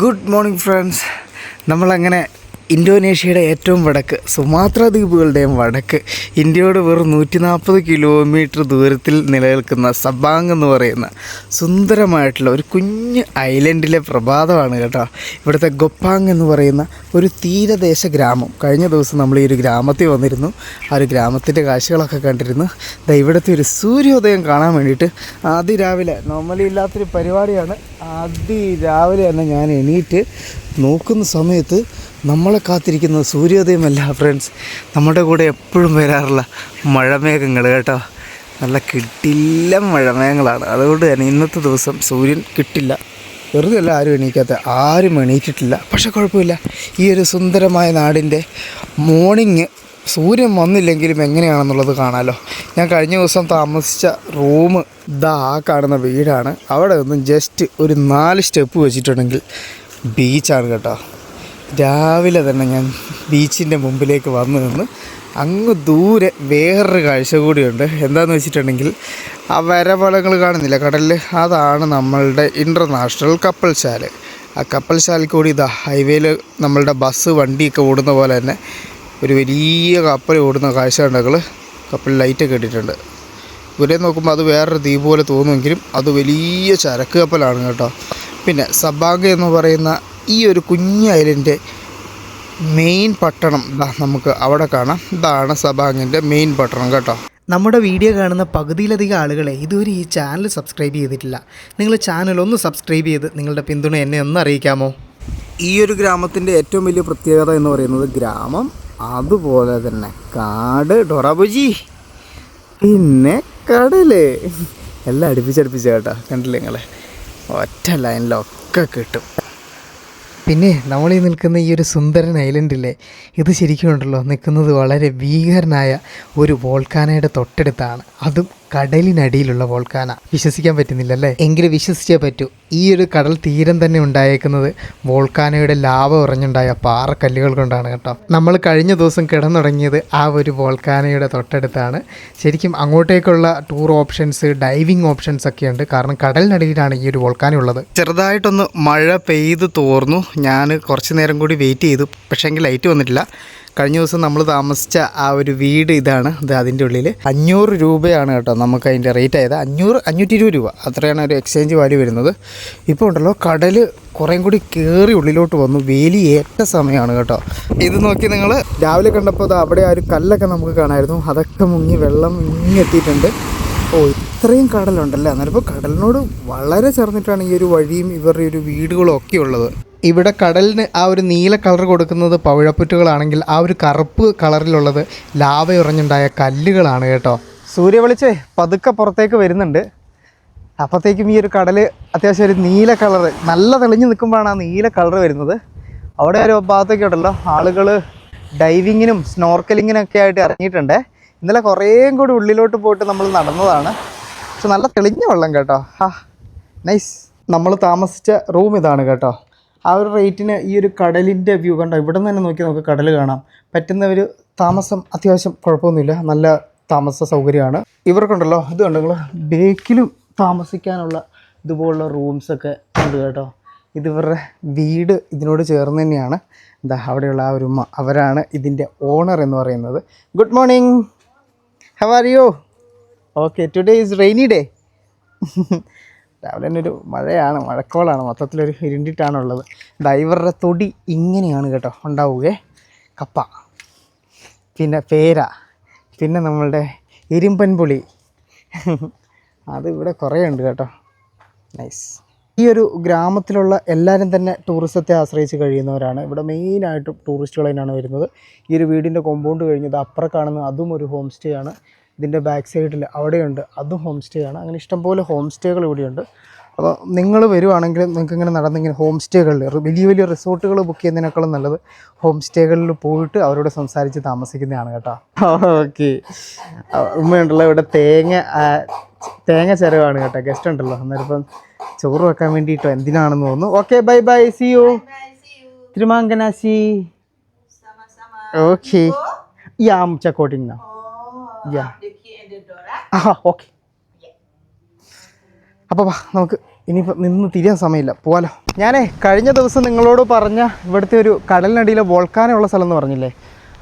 Good morning friends. നമ്മളങ്ങനെ ഇന്തോനേഷ്യയുടെ ഏറ്റവും വടക്ക് സുമാത്ര ദ്വീപുകളുടെയും വടക്ക്. ഇന്ത്യയോട് വെറും നൂറ്റി നാൽപ്പത് കിലോമീറ്റർ ദൂരത്തിൽ നിലനിൽക്കുന്ന സബാങ് എന്ന് പറയുന്ന സുന്ദരമായിട്ടുള്ള ഒരു കുഞ്ഞ് ഐലൻഡിലെ പ്രഭാതമാണ് കേട്ടോ. ഇവിടുത്തെ ഗൊപ്പാങ് എന്ന് പറയുന്ന ഒരു തീരദേശ ഗ്രാമം. കഴിഞ്ഞ ദിവസം നമ്മൾ ഈ ഒരു ഗ്രാമത്തിൽ വന്നിരുന്നു. ആ ഒരു ഗ്രാമത്തിന്റെ കാഴ്ചകളൊക്കെ കണ്ടിരുന്നു. ഇവിടുത്തെ ഒരു സൂര്യോദയം കാണാൻ വേണ്ടിയിട്ട് അതിരാവിലെ നോർമലി ഇല്ലാത്തൊരു പരിപാടിയാണ്. അതിരാവിലെ തന്നെ ഞാൻ എണീറ്റ് നോക്കുന്ന സമയത്ത് നമ്മളെ കാത്തിരിക്കുന്ന സൂര്യോദയമല്ല ഫ്രണ്ട്സ് നമ്മുടെ കൂടെ എപ്പോഴും വരാറുള്ള മഴമേഘങ്ങൾ കേട്ടോ. നല്ല കിട്ടില്ല മഴമേഘങ്ങളാണ്. അതുകൊണ്ട് തന്നെ ഇന്നത്തെ ദിവസം സൂര്യൻ കിട്ടില്ല. വെറുതെ അല്ല ആരും എണീക്കാത്ത ആരും എണീറ്റിട്ടില്ല. പക്ഷെ കുഴപ്പമില്ല. ഈ ഒരു സുന്ദരമായ നാടിന്റെ മോർണിംഗ് സൂര്യൻ വന്നില്ലെങ്കിലും എങ്ങനെയാണെന്നുള്ളത് കാണാമല്ലോ ഞാൻ കഴിഞ്ഞ ദിവസം താമസിച്ച റൂം ദാ ആ കാണുന്ന വീടാണ്. അവിടെ നിന്നും ജസ്റ്റ് ഒരു നാല് സ്റ്റെപ്പ് വെച്ചിട്ടുണ്ടെങ്കിൽ ബീച്ചാണ് കേട്ടോ. രാവിലെ തന്നെ ഞാൻ ബീച്ചിന്റെ മുമ്പിലേക്ക് വന്നു നിന്ന് അങ്ങ് ദൂരെ വേറൊരു കാഴ്ച കൂടിയുണ്ട്. എന്താണെന്ന് വെച്ചിട്ടുണ്ടെങ്കിൽ ആ വരവളങ്ങൾ കാണുന്നില്ല. കടലിൽ അതാണ് നമ്മളുടെ ഇന്റർനാഷണൽ കപ്പൽശാല ആ കപ്പൽശാലയിൽ കൂടി ഇതാ ഹൈവേയിൽ നമ്മളുടെ ബസ് വണ്ടിയൊക്കെ ഓടുന്ന പോലെ തന്നെ ഒരു വലിയ കപ്പൽ ഓടുന്ന കാഴ്ച കണ്ടകൾ കപ്പൽ ലൈറ്റൊക്കെ ഇട്ടിട്ടുണ്ട്. ഇവരെ നോക്കുമ്പോൾ അത് വേറൊരു ദ്വീപ് പോലെ തോന്നുമെങ്കിലും അത് വലിയ ചരക്ക് കപ്പലാണ് കേട്ടോ. പിന്നെ സബാഗ് എന്ന് പറയുന്ന ഈ ഒരു കുഞ്ഞ് ഐലൻഡ് മെയിൻ പട്ടണം ഇതാ നമുക്ക് അവിടെ കാണാം. ഇതാണ് സബാങ്ങിന്റെ മെയിൻ പട്ടണം കേട്ടോ. നമ്മുടെ വീഡിയോ കാണുന്ന പകുതിയിലധികം ആളുകളെ ഇതുവരെ ഈ ചാനൽ സബ്സ്ക്രൈബ് ചെയ്തിട്ടില്ല. നിങ്ങൾ ചാനൽ ഒന്ന് സബ്സ്ക്രൈബ് ചെയ്ത് നിങ്ങളുടെ പിന്തുണ എന്നെ ഒന്ന് അറിയിക്കാമോ? ഈ ഒരു ഗ്രാമത്തിന്റെ ഏറ്റവും വലിയ പ്രത്യേകത എന്ന് പറയുന്നത് ഗ്രാമം അതുപോലെ തന്നെ കാട് ഡൊറബുജി പിന്നെ കടൽ. എല്ലാം അടുപ്പിച്ചടുപ്പിച്ച കേട്ടോ കണ്ടില്ലേ നിങ്ങളെ? ഒറ്റ ലൈനിലൊക്കെ കിട്ടും. പിന്നെ നമ്മൾ ഈ നിൽക്കുന്ന ഈ ഒരു സുന്ദരൻ ഐലൻഡില്ലേ ഇത് ശരിക്കും ഉണ്ടല്ലോ നിൽക്കുന്നത് വളരെ ഭീകരനായ ഒരു വോൾക്കാനയുടെ തൊട്ടടുത്താണ്. അതും കടലിനടിയിലുള്ള വോൾക്കാന. വിശ്വസിക്കാൻ പറ്റുന്നില്ല അല്ലേ എങ്കിലും വിശ്വസിച്ചേ പറ്റൂ. ഈ ഒരു കടൽ തീരം തന്നെ ഉണ്ടായേക്കുന്നത് വോൾക്കാനയുടെ ലാവ ഉറഞ്ഞുണ്ടായ പാറക്കല്ലുകൾ കൊണ്ടാണ് കേട്ടോ. നമ്മൾ കഴിഞ്ഞ ദിവസം കിടന്നുടങ്ങിയത് ആ ഒരു വോൾക്കാനയുടെ തൊട്ടടുത്താണ്. ശരിക്കും അങ്ങോട്ടേക്കുള്ള ടൂർ ഓപ്ഷൻസ് ഡൈവിംഗ് ഓപ്ഷൻസ് ഒക്കെ ഉണ്ട്. കാരണം കടലിനടിയിലാണ് ഈ ഒരു വോൾക്കാന ഉള്ളത്. ചെറുതായിട്ടൊന്ന് മഴ പെയ്ത് തോർന്നു. ഞാൻ കുറച്ച് നേരം കൂടി വെയിറ്റ് ചെയ്തു. പക്ഷേങ്കിൽ ലൈറ്റ് വന്നിട്ടില്ല. കഴിഞ്ഞ ദിവസം നമ്മൾ താമസിച്ച ആ ഒരു വീട് ഇതാണ്. ഇത് അതിന്റെ ഉള്ളിൽ അഞ്ഞൂറ് രൂപയാണ് കേട്ടോ നമുക്ക് അതിന്റെ റേറ്റ് ആയത്. അഞ്ഞൂറ് അഞ്ഞൂറ്റി ഇരുപത് രൂപ അത്രയാണ് ഒരു എക്സ്ചേഞ്ച് വാല്യൂ വരുന്നത്. ഇപ്പോൾ ഉണ്ടല്ലോ കടൽ കുറേം കൂടി കയറി ഉള്ളിലോട്ട് വന്നു. വേലി ഏറ്റ സമയമാണ് കേട്ടോ. ഇത് നോക്കി നിങ്ങൾ രാവിലെ കണ്ടപ്പോൾ അവിടെ ആ ഒരു കല്ലൊക്കെ നമുക്ക് കാണായിരുന്നു. അതൊക്കെ മുങ്ങി വെള്ളം ഇങ്ങി എത്തിയിട്ടുണ്ട്. ഓ ഇത്രയും കടലുണ്ടല്ലേ? അന്നേരം ഇപ്പോൾ കടലിനോട് വളരെ ചേർന്നിട്ടാണ് ഈ ഒരു വഴിയും ഇവരുടെ ഒരു വീടുകളും ഒക്കെ ഉള്ളത്. ഇവിടെ കടലിന് ആ ഒരു നീല കളർ കൊടുക്കുന്നത് പവിഴപ്പുറ്റുകളാണെങ്കിൽ ആ ഒരു കറുപ്പ് കളറിലുള്ളത് ലാവ ഉറഞ്ഞുണ്ടായ കല്ലുകളാണ് കേട്ടോ. സൂര്യ വെളിച്ചേ പതുക്കെ പുറത്തേക്ക് വരുന്നുണ്ട്. അപ്പോഴത്തേക്കും ഈ ഒരു കടൽ അത്യാവശ്യം ഒരു നീല കളർ നല്ല തെളിഞ്ഞു നിൽക്കുമ്പോഴാണ് ആ നീല കളർ വരുന്നത്. അവിടെ ഒരു ഭാഗത്തൊക്കെ ഉണ്ടല്ലോ ആളുകൾ ഡൈവിങ്ങിനും സ്നോർക്കലിങ്ങിനൊക്കെ ആയിട്ട് ഇറങ്ങിയിട്ടുണ്ട്. ഇന്നലെ കുറേയും കൂടി ഉള്ളിലോട്ട് പോയിട്ട് നമ്മൾ നടന്നതാണ്. പക്ഷെ നല്ല തെളിഞ്ഞ വെള്ളം കേട്ടോ. ഹാ നൈസ്. നമ്മൾ താമസിച്ച റൂം ഇതാണ് കേട്ടോ. ആ ഒരു റേറ്റിന് ഈ ഒരു കടലിന്റെ വ്യൂ കണ്ടോ? ഇവിടെ നിന്ന് തന്നെ നോക്കി നമുക്ക് കടൽ കാണാം. പറ്റുന്ന ഒരു താമസം അത്യാവശ്യം കുഴപ്പമൊന്നുമില്ല. നല്ല താമസ സൗകര്യമാണ്. ഇവർക്കുണ്ടല്ലോ ഇത് കണ്ടോ ബേക്കിലും താമസിക്കാനുള്ള ഇതുപോലുള്ള റൂംസൊക്കെ ഉണ്ട് കേട്ടോ. ഇതിവരുടെ വീട് ഇതിനോട് ചേർന്ന് തന്നെയാണ്. എന്താ അവിടെയുള്ള ആ ഒരു അവരാണ് ഇതിന്റെ ഓണർ എന്ന് പറയുന്നത്. Good morning how are you okay today is rainy day രാവിലെ തന്നെ ഒരു മഴയാണ് മഴക്കോളാണ്. മൊത്തത്തിലൊരു ഇരുണ്ടിട്ടാണുള്ളത്. ഡൈവറുടെ തൊടി ഇങ്ങനെയാണ് കേട്ടോ ഉണ്ടാവുകയെ കപ്പ പിന്നെ പേര പിന്നെ നമ്മളുടെ ഇരുമ്പൻ പുളി. അത് ഇവിടെ കുറേ ഉണ്ട് കേട്ടോ. നൈസ് ഈ ഒരു ഗ്രാമത്തിലുള്ള എല്ലാവരും തന്നെ ടൂറിസത്തെ ആശ്രയിച്ച് കഴിയുന്നവരാണ്. ഇവിടെ മെയിനായിട്ടും ടൂറിസ്റ്റുകൾ തന്നെയാണ് വരുന്നത്. ഈ ഒരു വീടിന്റെ കോമ്പൗണ്ട് കഴിഞ്ഞത് അപ്പുറം കാണുന്ന അതും ഒരു ഹോം സ്റ്റേ ആണ്. ഇതിന്റെ ബാക്ക് സൈഡിൽ അവിടെയുണ്ട്. അതും ഹോം സ്റ്റേ ആണ്. അങ്ങനെ ഇഷ്ടംപോലെ ഹോം സ്റ്റേകൾ ഇവിടെയുണ്ട്. അപ്പോൾ നിങ്ങൾ വരുവാണെങ്കിൽ നിങ്ങൾക്ക് ഇങ്ങനെ നടന്നിങ്ങനെ ഹോം സ്റ്റേകളിൽ വലിയ വലിയ റിസോർട്ടുകൾ ബുക്ക് ചെയ്യുന്നതിനേക്കാളും നല്ലത് ഹോം സ്റ്റേകളിൽ പോയിട്ട് അവരോട് സംസാരിച്ച് താമസിക്കുന്നതാണ് കേട്ടോ. ഓക്കെ ഉമ്മയുണ്ടല്ലോ ഇവിടെ തേങ്ങ തേങ്ങ ചിരവാണ് കേട്ടോ. ഗസ്റ്റ് ഉണ്ടല്ലോ. അന്നേരം ഇപ്പം ചോറ് വെക്കാൻ വേണ്ടിയിട്ടോ എന്തിനാണെന്ന് തോന്നുന്നു. Okay bye bye see you തിരുമാങ്കനാശി. Okay യാം ചക്കോട്ടിങ് ആ ഓക്കെ അപ്പോൾ വാ നമുക്ക് ഇനിയിപ്പോൾ നിന്ന് തിരിയാൻ സമയമില്ല. പോവാലോ. ഞാനേ കഴിഞ്ഞ ദിവസം നിങ്ങളോട് പറഞ്ഞ ഇവിടുത്തെ ഒരു കടലിനടിയിലെ വോൾക്കാനുള്ള സ്ഥലം എന്ന് പറഞ്ഞില്ലേ?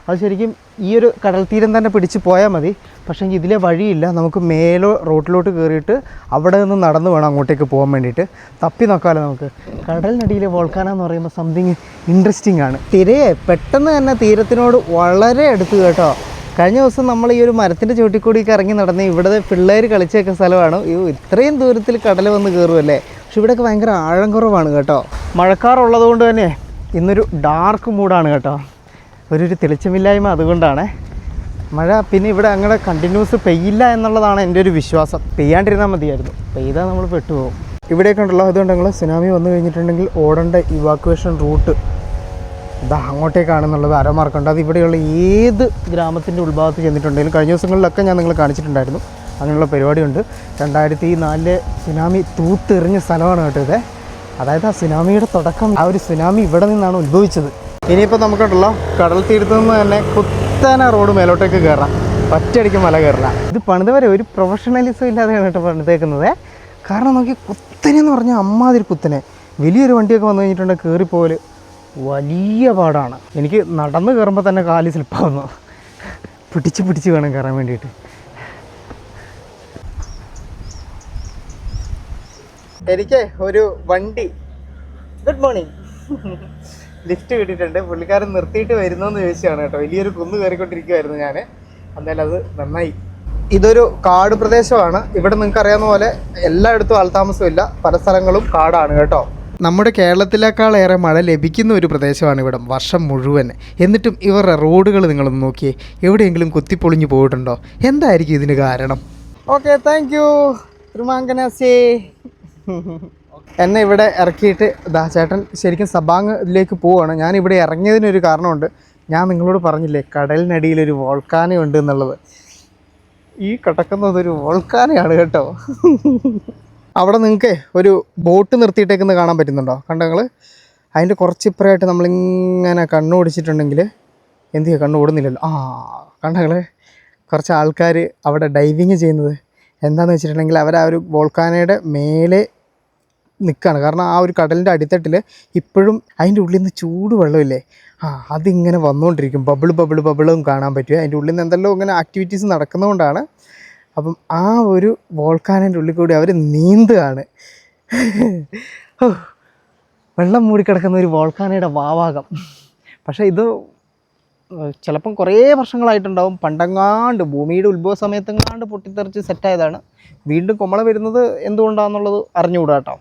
അത് ശരിക്കും ഈ ഒരു കടൽ തീരം തന്നെ പിടിച്ച് പോയാൽ മതി. പക്ഷേ ഇതിലെ വഴിയില്ല. നമുക്ക് മേലോ റോട്ടിലോട്ട് കയറിയിട്ട് അവിടെ നിന്ന് നടന്നു വേണം അങ്ങോട്ടേക്ക് പോകാൻ വേണ്ടിയിട്ട്. തപ്പി നോക്കാമല്ലോ നമുക്ക്. കടലിനടിയിലെ വോൾക്കാന എന്ന് പറയുമ്പോൾ സംതിങ് ഇൻട്രസ്റ്റിംഗ് ആണ്. തിരയെ പെട്ടെന്ന് തന്നെ തീരത്തിനോട് വളരെ അടുത്ത് കേട്ടോ. കഴിഞ്ഞ ദിവസം നമ്മൾ ഈ ഒരു മരത്തിന്റെ ചുവട്ടിക്കൂടിയൊക്കെ ഇറങ്ങി നടന്ന് ഇവിടെ പിള്ളേർ കളിച്ചേക്ക സ്ഥലമാണ്. അയ്യോ ഇത്രയും ദൂരത്തിൽ കടൽ വന്ന് കയറുമല്ലേ പക്ഷെ ഇവിടെയൊക്കെ ഭയങ്കര ആഴം കുറവാണ് കേട്ടോ. മഴക്കാറുള്ളത് കൊണ്ട് തന്നെ ഇന്നൊരു ഡാർക്ക് മൂഡാണ് കേട്ടോ. ഒരു ഒരു തെളിച്ചമില്ലായ്മ അതുകൊണ്ടാണ്. മഴ പിന്നെ ഇവിടെ അങ്ങനെ കണ്ടിന്യൂസ് പെയ്യില്ല എന്നുള്ളതാണ് എന്റെ ഒരു വിശ്വാസം. പെയ്യാണ്ടിരുന്നാൽ മതിയായിരുന്നു. പെയ്താൽ നമ്മൾ പെട്ടുപോകും. ഇവിടെയൊക്കെ ഉണ്ടല്ലോ. അതുകൊണ്ട് ഞങ്ങൾ സുനാമി വന്നു കഴിഞ്ഞിട്ടുണ്ടെങ്കിൽ ഓടേണ്ട ഇവാക്വേഷൻ റൂട്ട് ഇതാ അങ്ങോട്ടേക്കാണെന്നുള്ളത് അരമാർക്കുണ്ട്. അത് ഇവിടെയുള്ള ഏത് ഗ്രാമത്തിന്റെ ഉൾഭാഗത്ത് ചെന്നിട്ടുണ്ടെങ്കിലും കഴിഞ്ഞ ദിവസങ്ങളിലൊക്കെ ഞാൻ നിങ്ങൾ കാണിച്ചിട്ടുണ്ടായിരുന്നു. അങ്ങനെയുള്ള പരിപാടിയുണ്ട്. രണ്ടായിരത്തി നാലിലെ സുനാമി തൂത്തെറിഞ്ഞ സ്ഥലമാണ് കേട്ടോ ഇത്. അതായത് ആ സുനാമിയുടെ തുടക്കം ആ ഒരു സുനാമി ഇവിടെ നിന്നാണ് ഉത്ഭവിച്ചത്. ഇനിയിപ്പോൾ നമുക്കുണ്ടല്ലോ കടൽ തീരത്ത് നിന്ന് തന്നെ കുത്തന റോഡ് മേലോട്ടേക്ക് കയറാം ഒറ്റയടിക്ക് മല കയറില്ല ഇത് പണിതവരെ ഒരു പ്രൊഫഷണലിസം ഇല്ലാതെയാണ് കേട്ടോ പണിതേക്കുന്നത്. കാരണം നോക്കി കുത്തനെന്ന് പറഞ്ഞാൽ അമ്മാതിരി കുത്തനെ. വലിയൊരു വണ്ടിയൊക്കെ വന്നു കഴിഞ്ഞിട്ടുണ്ടെങ്കിൽ കയറിപ്പോൽ വലിയ പാടാണ്. എനിക്ക് നടന്ന് കയറുമ്പോൾ തന്നെ കാൽ സ്ലിപ്പാവുന്നു പിടിച്ച് പിടിച്ച് വേണം കയറാൻ വേണ്ടിയിട്ട്. എനിക്ക് ഒരു വണ്ടി. ഗുഡ് മോർണിംഗ് ലിഫ്റ്റ് കിട്ടിയിട്ടുണ്ട്. പുള്ളിക്കാരൻ നിർത്തിയിട്ട് വരുന്നോന്ന് ചോദിച്ചതാണ് കേട്ടോ. വലിയൊരു കുന്ന് കയറിക്കൊണ്ടിരിക്കുമായിരുന്നു ഞാൻ എന്തായാലും അത് നന്നായി. ഇതൊരു കാട് പ്രദേശമാണ്. ഇവിടെ നിങ്ങൾക്ക് അറിയാവുന്ന പോലെ എല്ലായിടത്തും ആൾതാമസമില്ല പല സ്ഥലങ്ങളും കാടാണ് കേട്ടോ. നമ്മുടെ കേരളത്തിലേക്കാൾ ഏറെ മഴ ലഭിക്കുന്ന ഒരു പ്രദേശമാണ് ഇവിടം വർഷം മുഴുവൻ. എന്നിട്ടും ഇവരുടെ റോഡുകൾ നിങ്ങളൊന്ന് നോക്കിയേ എവിടെയെങ്കിലും കുത്തിപ്പൊളിഞ്ഞു പോയിട്ടുണ്ടോ? എന്തായിരിക്കും ഇതിന് കാരണം? ഓക്കെ താങ്ക് യു എന്നെ ഇവിടെ ഇറക്കിയിട്ട് ദാ ചേട്ടൻ ശരിക്കും സബാങ്ങിലേക്ക് പോവുകയാണ് ഞാൻ ഇവിടെ ഇറങ്ങിയതിനൊരു കാരണമുണ്ട്. ഞാൻ നിങ്ങളോട് പറഞ്ഞില്ലേ കടലിനടിയിലൊരു വോൾക്കാന ഉണ്ട് എന്നുള്ളത്. ഈ കിടക്കുന്നത് ഒരു വോൾക്കാനയാണ് കേട്ടോ. അവിടെ നിങ്ങൾക്ക് ഒരു ബോട്ട് നിർത്തിയിട്ടേക്കുന്ന കാണാൻ പറ്റുന്നുണ്ടോ? കണ്ടോ നിങ്ങൾ അതിന്റെ കുറച്ച് ഇപ്പുറമായിട്ട് നമ്മളിങ്ങനെ കണ്ണോടിച്ചിട്ടുണ്ടെങ്കിൽ എന്ത് ചെയ്യുക കണ്ണ് ഓടുന്നില്ലല്ലോ. ആ കണ്ടങ്ങൾ കുറച്ച് ആൾക്കാർ അവിടെ ഡൈവിങ് ചെയ്യുന്നത്. എന്താണെന്ന് വെച്ചിട്ടുണ്ടെങ്കിൽ അവർ ആ ഒരു വോൾക്കാനയുടെ മേലെ നിൽക്കുകയാണ് കാരണം ആ ഒരു കടലിന്റെ അടിത്തട്ടിൽ ഇപ്പോഴും അതിന്റെ ഉള്ളിൽ നിന്ന് ചൂട് വെള്ളമില്ലേ? ആ അതിങ്ങനെ വന്നുകൊണ്ടിരിക്കും ബബിൾ ബബിൾ ബബിളും കാണാൻ പറ്റും. അതിന്റെ ഉള്ളിൽ നിന്ന് എന്തെല്ലാം ഇങ്ങനെ ആക്ടിവിറ്റീസ് നടക്കുന്നതുകൊണ്ടാണ് അപ്പം ആ ഒരു വോൾക്കാനിന്റെ ഉള്ളിൽ കൂടി അവർ നീന്തുകയാണ്. വെള്ളം മൂടിക്കിടക്കുന്ന ഒരു വോൾക്കാനയുടെ വാവാകം. പക്ഷേ ഇത് ചിലപ്പം കുറേ വർഷങ്ങളായിട്ടുണ്ടാവും. പണ്ടെങ്ങാണ്ട് ഭൂമിയുടെ ഉത്ഭവ സമയത്തെങ്ങാണ്ട് പൊട്ടിത്തെറിച്ച് സെറ്റായതാണ് വീണ്ടും കുമള വരുന്നത് എന്തുകൊണ്ടാണെന്നുള്ളത് അറിഞ്ഞുകൂടാ കേട്ടോ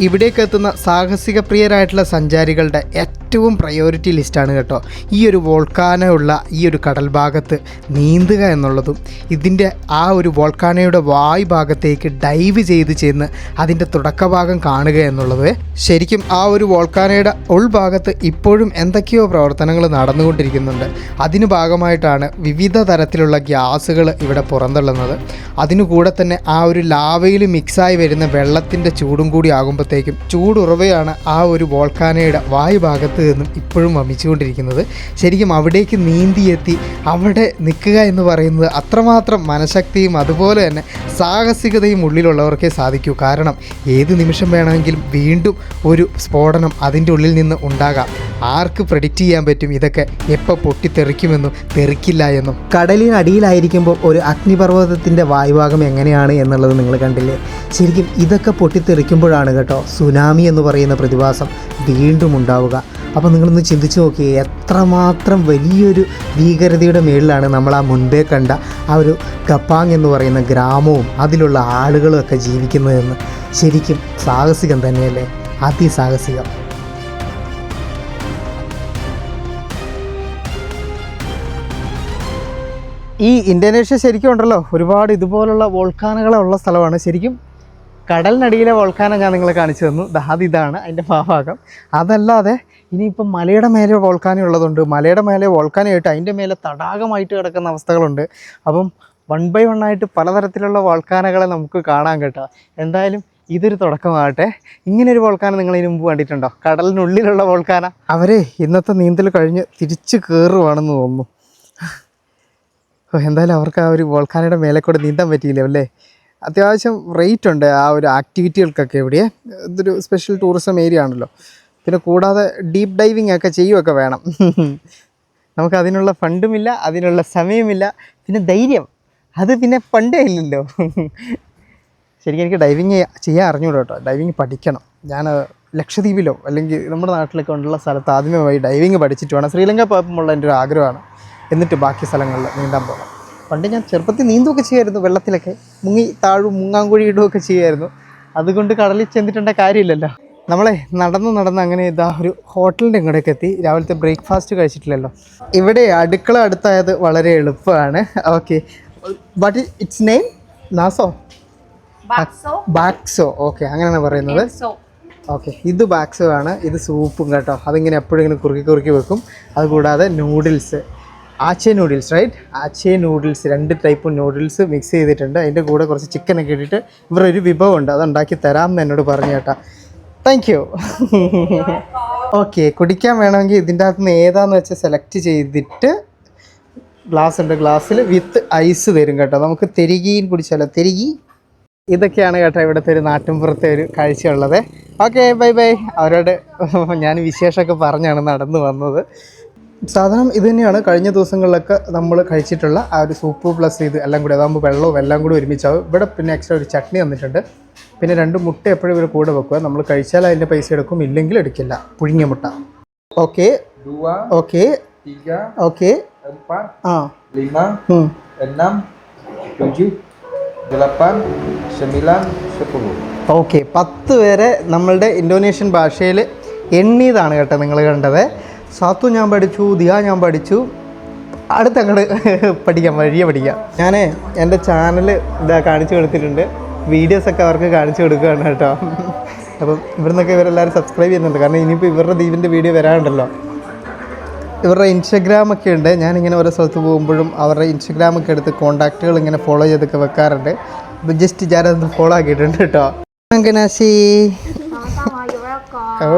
ഇവിടേക്ക് എത്തുന്ന സാഹസിക പ്രിയരായിട്ടുള്ള സഞ്ചാരികളുടെ ഏറ്റവും പ്രയോറിറ്റി ലിസ്റ്റാണ് കേട്ടോ. ഈ ഒരു വോൾക്കാനയുള്ള ഈ ഒരു കടൽ ഭാഗത്ത് നീന്തുക എന്നുള്ളതും ഇതിന്റെ ആ ഒരു വോൾക്കാനയുടെ വായ് ഭാഗത്തേക്ക് ഡൈവ് ചെയ്ത് ചെന്ന് അതിന്റെ തുടക്കഭാഗം കാണുക എന്നുള്ളത് ശരിക്കും ആ ഒരു വോൾക്കാനയുടെ ഉൾഭാഗത്ത് ഇപ്പോഴും എന്തൊക്കെയോ പ്രവർത്തനങ്ങൾ നടന്നുകൊണ്ടിരിക്കുന്നുണ്ട്. അതിനു ഭാഗമായിട്ടാണ് വിവിധ തരത്തിലുള്ള ഗ്യാസുകൾ ഇവിടെ പുറന്തള്ളുന്നത്. അതിനു കൂടെ തന്നെ ആ ഒരു ലാവയിൽ മിക്സായി വരുന്ന വെള്ളത്തിന്റെ ചൂടും കൂടി ആകുമ്പോഴത്തേക്കും ചൂടുറവയാണ് ആ ഒരു വോൾക്കാനയുടെ വായു ഭാഗത്ത് നിന്നും ഇപ്പോഴും വമിച്ചുകൊണ്ടിരിക്കുന്നത്. ശരിക്കും അവിടേക്ക് നീന്തിയെത്തി അവിടെ നിൽക്കുക എന്ന് പറയുന്നത് അത്രമാത്രം മനഃശക്തിയും അതുപോലെ തന്നെ സാഹസികതയും ഉള്ളിലുള്ളവർക്കേ സാധിക്കൂ. കാരണം ഏത് നിമിഷം വേണമെങ്കിലും വീണ്ടും ഒരു സ്ഫോടനം അതിന്റെ ഉള്ളിൽ നിന്ന് ഉണ്ടാകാം. ആർക്ക് പ്രഡിക്റ്റ് ചെയ്യാൻ പറ്റും? ഇതൊക്കെ എപ്പോൾ പൊട്ടിത്തെറിക്കുമെന്നും തെറിക്കില്ല എന്നും. കടലിനടിയിലായിരിക്കുമ്പോൾ ഒരു അഗ്നിപർവതത്തിന്റെ വായുഭാഗം എങ്ങനെയാണ് എന്നുള്ളത് നിങ്ങൾ കണ്ടില്ലേ? ശരിക്കും ഇതൊക്കെ പൊട്ടിത്തെറിക്കുമ്പോഴാണ് കേട്ടോ സുനാമി എന്ന് പറയുന്ന പ്രതിഭാസം വീണ്ടും ഉണ്ടാവുക. അപ്പോൾ നിങ്ങളൊന്ന് ചിന്തിച്ച് നോക്കിയേ എത്രമാത്രം വലിയൊരു ഭീകരതയുടെ മേളിലാണ് നമ്മൾ ആ മുൻപേ കണ്ട ആ ഒരു കപ്പാങ് എന്ന് പറയുന്ന ഗ്രാമവും അതിലുള്ള ആളുകളും ഒക്കെ ജീവിക്കുന്നതെന്ന്. ശരിക്കും സാഹസികം തന്നെയല്ലേ? അതിസാഹസികം. ഈ ഇന്തോനേഷ്യ ശരിക്കും ഉണ്ടല്ലോ ഒരുപാട് ഇതുപോലുള്ള വോൾക്കാനുകളുള്ള സ്ഥലമാണ്. ശരിക്കും കടലിനടിയിലെ വോൾക്കാനം ഞാൻ നിങ്ങളെ കാണിച്ചു തന്നു. ദാ അത് ഇതാണ് അതിന്റെ ഭാഗം അതല്ലാതെ ഇനിയിപ്പം മലയുടെ മേലെ വോൾക്കാനം ഉള്ളതുണ്ട്. മലയുടെ മേലെ വോൾക്കാനായിട്ട് അതിന്റെ മേലെ തടാകമായിട്ട് കിടക്കുന്ന അവസ്ഥകളുണ്ട്. അപ്പം വൺ ബൈ വൺ ആയിട്ട് പലതരത്തിലുള്ള വോൾക്കാനകളെ നമുക്ക് കാണാൻ കേട്ടോ. എന്തായാലും ഇതൊരു തുടക്കമാകട്ടെ. ഇങ്ങനെ ഒരു വോൾക്കാന നിങ്ങൾ ഇതിനു മുമ്പ് കണ്ടിട്ടുണ്ടോ? കടലിനുള്ളിലുള്ള വോൾക്കാന. അവരെ ഇന്നത്തെ നീന്തൽ കഴിഞ്ഞ് തിരിച്ച് കയറുവാണെന്ന് തോന്നുന്നു. എന്തായാലും അവർക്ക് ആ ഒരു വോൾക്കാനയുടെ മേലെ കൂടെ നീന്താൻ പറ്റിയില്ല അല്ലേ? അത്യാവശ്യം റേറ്റ് ഉണ്ട് ആ ഒരു ആക്ടിവിറ്റികൾക്കൊക്കെ ഇവിടെ. ഇതൊരു സ്പെഷ്യൽ ടൂറിസം ഏരിയ ആണല്ലോ. പിന്നെ കൂടാതെ ഡീപ്പ് ഡൈവിംഗ് ഒക്കെ ചെയ്യുകയൊക്കെ വേണം. നമുക്ക് അതിനുള്ള ഫണ്ടുമില്ല അതിനുള്ള സമയമില്ല. പിന്നെ ധൈര്യം. അത് പിന്നെ പണ്ടേ ഇല്ലല്ലോ. ശരിക്കും എനിക്ക് ഡൈവിങ് ചെയ്യാൻ അറിഞ്ഞൂടോ കേട്ടോ. ഡൈവിങ് പഠിക്കണം. ഞാൻ ലക്ഷദ്വീപിലോ അല്ലെങ്കിൽ നമ്മുടെ നാട്ടിലൊക്കെ ഉള്ള സ്ഥലത്ത് ആദ്യമേ പോയി ഡൈവിങ് പഠിച്ചിട്ട് വേണം. ശ്രീലങ്ക പോകുമ്പോൾ എന്റെ ഒരു ആഗ്രഹമാണ്. എന്നിട്ട് ബാക്കി സ്ഥലങ്ങളിൽ നീന്താൻ പോകണം പണ്ട് ഞാൻ ചെറുപ്പത്തിൽ നീന്തുമൊക്കെ ചെയ്യുമായിരുന്നു വെള്ളത്തിലൊക്കെ. മുങ്ങി താഴും മുങ്ങാങ്കുഴി ഇടുകയൊക്കെ ചെയ്യുമായിരുന്നു. അതുകൊണ്ട് കടലിൽ ചെന്നിട്ടേണ്ട കാര്യമില്ലല്ലോ. നമ്മളെ നടന്ന് നടന്ന് അങ്ങനെ ഇതാ ഒരു ഹോട്ടലിന്റെ ഇങ്ങോട്ടേക്ക് എത്തി. രാവിലത്തെ ബ്രേക്ക്ഫാസ്റ്റ് കഴിച്ചിട്ടില്ലല്ലോ. ഇവിടെ അടുക്കള അടുത്തായത് വളരെ എളുപ്പമാണ്. ഓക്കെ. ബട്ട് ഇറ്റ്സ് നെയിം നാസോ? ബാക്സോ ഓക്കെ അങ്ങനെയാണ് പറയുന്നത്. ഓക്കെ ഇത് ബാക്സോ ആണ്. ഇത് സൂപ്പും കേട്ടോ. അതിങ്ങനെ എപ്പോഴും ഇങ്ങനെ കുറുക്കി കുറുക്കി വെക്കും. അതുകൂടാതെ noodles Aceh noodles right Aceh noodles രണ്ട് ടൈപ്പ് നൂഡിൽസ് മിക്സ് ചെയ്തിട്ടുണ്ട്. അതിന്റെ കൂടെ കുറച്ച് ചിക്കനൊക്കെ ഇട്ടിട്ട് ഇവർ ഒരു വിഭവമുണ്ട് അത് ഉണ്ടാക്കി തരാമെന്ന് എന്നോട് പറഞ്ഞു കേട്ടാ. താങ്ക് യു ഓക്കെ കുടിക്കാൻ വേണമെങ്കിൽ ഇതിന്റെ അകത്ത് നിന്ന് ഏതാന്ന് വെച്ചാൽ സെലക്ട് ചെയ്തിട്ട് ഗ്ലാസ് ഉണ്ട്. ഗ്ലാസ്സിൽ വിത്ത് ഐസ് തരും കേട്ടോ. നമുക്ക് തെരികീൻ കുടിച്ചാലോ? തെരികി? ഇതൊക്കെയാണ് കേട്ടോ ഇവിടുത്തെ ഒരു നാട്ടിൻപുറത്തെ ഒരു കാഴ്ചയുള്ളത്. ഓക്കെ ബൈ ബൈ അവരോട് ഞാൻ വിശേഷമൊക്കെ പറഞ്ഞാണ് നടന്നു വന്നത്. സാധനം ഇത് തന്നെയാണ്. കഴിഞ്ഞ ദിവസങ്ങളിലൊക്കെ നമ്മൾ കഴിച്ചിട്ടുള്ള ആ ഒരു സൂപ്പ് പ്ലസ് ഇത് എല്ലാം കൂടി അതാകുമ്പോൾ വെള്ളവും എല്ലാം കൂടി ഒരുമിച്ചാവും ഇവിടെ പിന്നെ എക്സ്ട്രാ ഒരു ചട്നി തന്നിട്ടുണ്ട്. പിന്നെ രണ്ട് മുട്ട എപ്പോഴും ഇവർ കൂടെ വെക്കുക. നമ്മൾ കഴിച്ചാൽ അതിന്റെ പൈസ എടുക്കും ഇല്ലെങ്കിൽ എടുക്കില്ല. പുഴുങ്ങിയ മുട്ട. ഓക്കെ ഓക്കെ ഓക്കെ ആ. ഓക്കെ പത്ത് പേരെ നമ്മളുടെ ഇന്തോനേഷ്യൻ ഭാഷയിൽ എണ്ണിയതാണ് കേട്ടോ നിങ്ങൾ കണ്ടത്. സാത്തു ഞാൻ പഠിച്ചു ദിയ ഞാൻ പഠിച്ചു. അടുത്ത് അങ്ങോട്ട് പഠിക്കാം വഴിയെ പഠിക്കാം. ഞാൻ എന്റെ ചാനൽ ഇതാ കാണിച്ചു കൊടുത്തിട്ടുണ്ട്. വീഡിയോസൊക്കെ അവർക്ക് കാണിച്ചു കൊടുക്കുകയാണ് കേട്ടോ. അപ്പം ഇവിടുന്നൊക്കെ ഇവരെല്ലാവരും സബ്സ്ക്രൈബ് ചെയ്യുന്നുണ്ട്. കാരണം ഇനിയിപ്പോൾ ഇവരുടെ ദ്വീപിന്റെ വീഡിയോ വരാനുണ്ടല്ലോ. ഇവരുടെ ഇൻസ്റ്റഗ്രാം ഒക്കെ ഉണ്ട്. ഞാനിങ്ങനെ ഓരോ സ്ഥലത്ത് പോകുമ്പോഴും അവരുടെ ഇൻസ്റ്റഗ്രാം ഒക്കെ എടുത്ത് കോൺടാക്റ്റുകൾ ഇങ്ങനെ ഫോളോ ചെയ്തൊക്കെ വെക്കാറുണ്ട്. അപ്പം ജസ്റ്റ് ഞാനത് ഫോളോ ആക്കിയിട്ടുണ്ട് കേട്ടോ. അങ്കനാശി.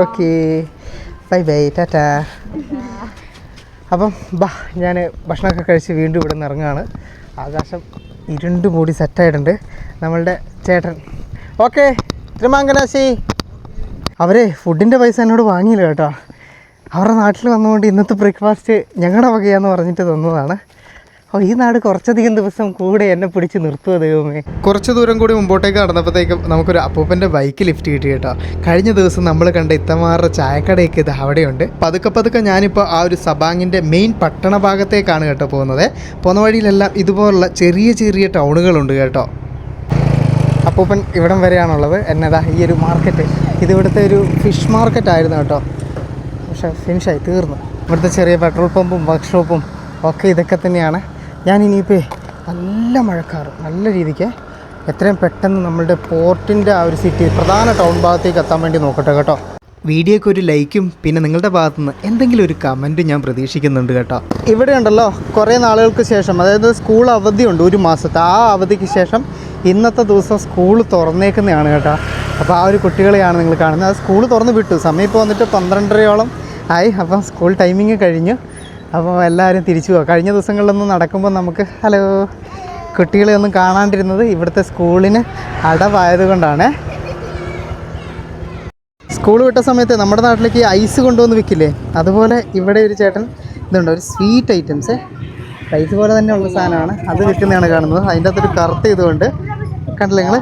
ഓക്കെ ബൈ ബൈ ടാറ്റാ അപ്പം ബാ ഞാൻ ഭക്ഷണമൊക്കെ കഴിച്ച് വീണ്ടും ഇവിടെ നിന്ന് ഇറങ്ങുകയാണ് ആകാശം ഇരുണ്ട് മൂടി സെറ്റായിട്ടുണ്ട്. നമ്മളുടെ ചേട്ടൻ. ഓക്കെ തിരുമാങ്കനാശി. അവരെ ഫുഡിന്റെ പൈസ എന്നോട് വാങ്ങിയില്ല കേട്ടോ. അവരുടെ നാട്ടിൽ വന്നുകൊണ്ട് ഇന്നത്തെ ബ്രേക്ക്ഫാസ്റ്റ് ഞങ്ങളുടെ വകയാന്ന് പറഞ്ഞിട്ട് തന്നതാണ്. ഓ ഈ നാട് കുറച്ചധികം ദിവസം കൂടെ എന്നെ പിടിച്ച് നിർത്തുക ദൈവമേ? കുറച്ച് ദൂരം കൂടി മുമ്പോട്ടേക്ക് നടന്നപ്പോഴത്തേക്കും നമുക്കൊരു അപ്പൂപ്പന്റെ ബൈക്ക് ലിഫ്റ്റ് കിട്ടി കേട്ടോ. കഴിഞ്ഞ ദിവസം നമ്മൾ കണ്ട ഇത്തമാരുടെ ചായക്കടയൊക്കെ ഇത് അവിടെയുണ്ട്. പതുക്കെ പതുക്കെ ഞാനിപ്പോൾ ആ ഒരു സബാങ്ങിന്റെ മെയിൻ പട്ടണ ഭാഗത്തേക്കാണ് കേട്ടോ പോകുന്നത്. പോകുന്ന വഴിയിലെല്ലാം ഇതുപോലുള്ള ചെറിയ ചെറിയ ടൗണുകളുണ്ട് കേട്ടോ. അപ്പൂപ്പൻ ഇവിടം വരെയാണുള്ളത്. എന്നതാ ഈ ഒരു മാർക്കറ്റ് ഇത് ഇവിടുത്തെ ഒരു ഫിഷ് മാർക്കറ്റ് ആയിരുന്നു കേട്ടോ. പക്ഷേ ഫിനിഷായി തീർന്നു. ഇവിടുത്തെ ചെറിയ പെട്രോൾ പമ്പും വർക്ക്ഷോപ്പും ഒക്കെ ഇതൊക്കെ തന്നെയാണ്. ഞാൻ ഇനിയിപ്പോൾ നല്ല മഴക്കാറ് നല്ല രീതിക്ക് എത്രയും പെട്ടെന്ന് നമ്മളുടെ പോർട്ടിന്റെ ആ ഒരു സിറ്റി പ്രധാന ടൗൺ ഭാഗത്തേക്ക് എത്താൻ വേണ്ടി നോക്കട്ടെ കേട്ടോ. വീഡിയോക്ക് ഒരു ലൈക്കും പിന്നെ നിങ്ങളുടെ ഭാഗത്തുനിന്ന് എന്തെങ്കിലും ഒരു കമന്റും ഞാൻ പ്രതീക്ഷിക്കുന്നുണ്ട് കേട്ടോ. ഇവിടെ ഉണ്ടല്ലോ കുറേ നാളുകൾക്ക് ശേഷം അതായത് സ്കൂൾ അവധിയുണ്ട് ഒരു മാസത്തെ ആ അവധിക്ക് ശേഷം ഇന്നത്തെ ദിവസം സ്കൂൾ തുറന്നേക്കുന്നതാണ് കേട്ടോ. അപ്പോൾ ആ ഒരു കുട്ടികളെയാണ് നിങ്ങൾ കാണുന്നത്. ആ സ്കൂൾ തുറന്ന് വിട്ടു. സമയം ഇപ്പോൾ വന്നിട്ട് പന്ത്രണ്ടരയോളം ആയി. അപ്പം സ്കൂൾ ടൈമിങ് കഴിഞ്ഞു. അപ്പോൾ എല്ലാവരും തിരിച്ചു പോകാം. കഴിഞ്ഞ ദിവസങ്ങളിലൊന്നും നടക്കുമ്പോൾ നമുക്ക് ഹലോ കുട്ടികളെ ഒന്നും കാണാണ്ടിരുന്നത് ഇവിടുത്തെ സ്കൂളിന് അടവായതുകൊണ്ടാണ്. സ്കൂൾ വിട്ട സമയത്ത് നമ്മുടെ നാട്ടിലേക്ക് ഐസ് കൊണ്ടുവന്ന് വിൽക്കില്ലേ? അതുപോലെ ഇവിടെ ഒരു ചേട്ടൻ ഇതുണ്ട് ഒരു സ്വീറ്റ് ഐറ്റംസ്. ഐസ് പോലെ തന്നെ ഉള്ള സാധനമാണ്. അത് വിൽക്കുന്നതാണ് കാണുന്നത്. അതിന്റെ അകത്തൊരു കറുത്ത ഇതുകൊണ്ട് കണ്ടില്ല നിങ്ങൾ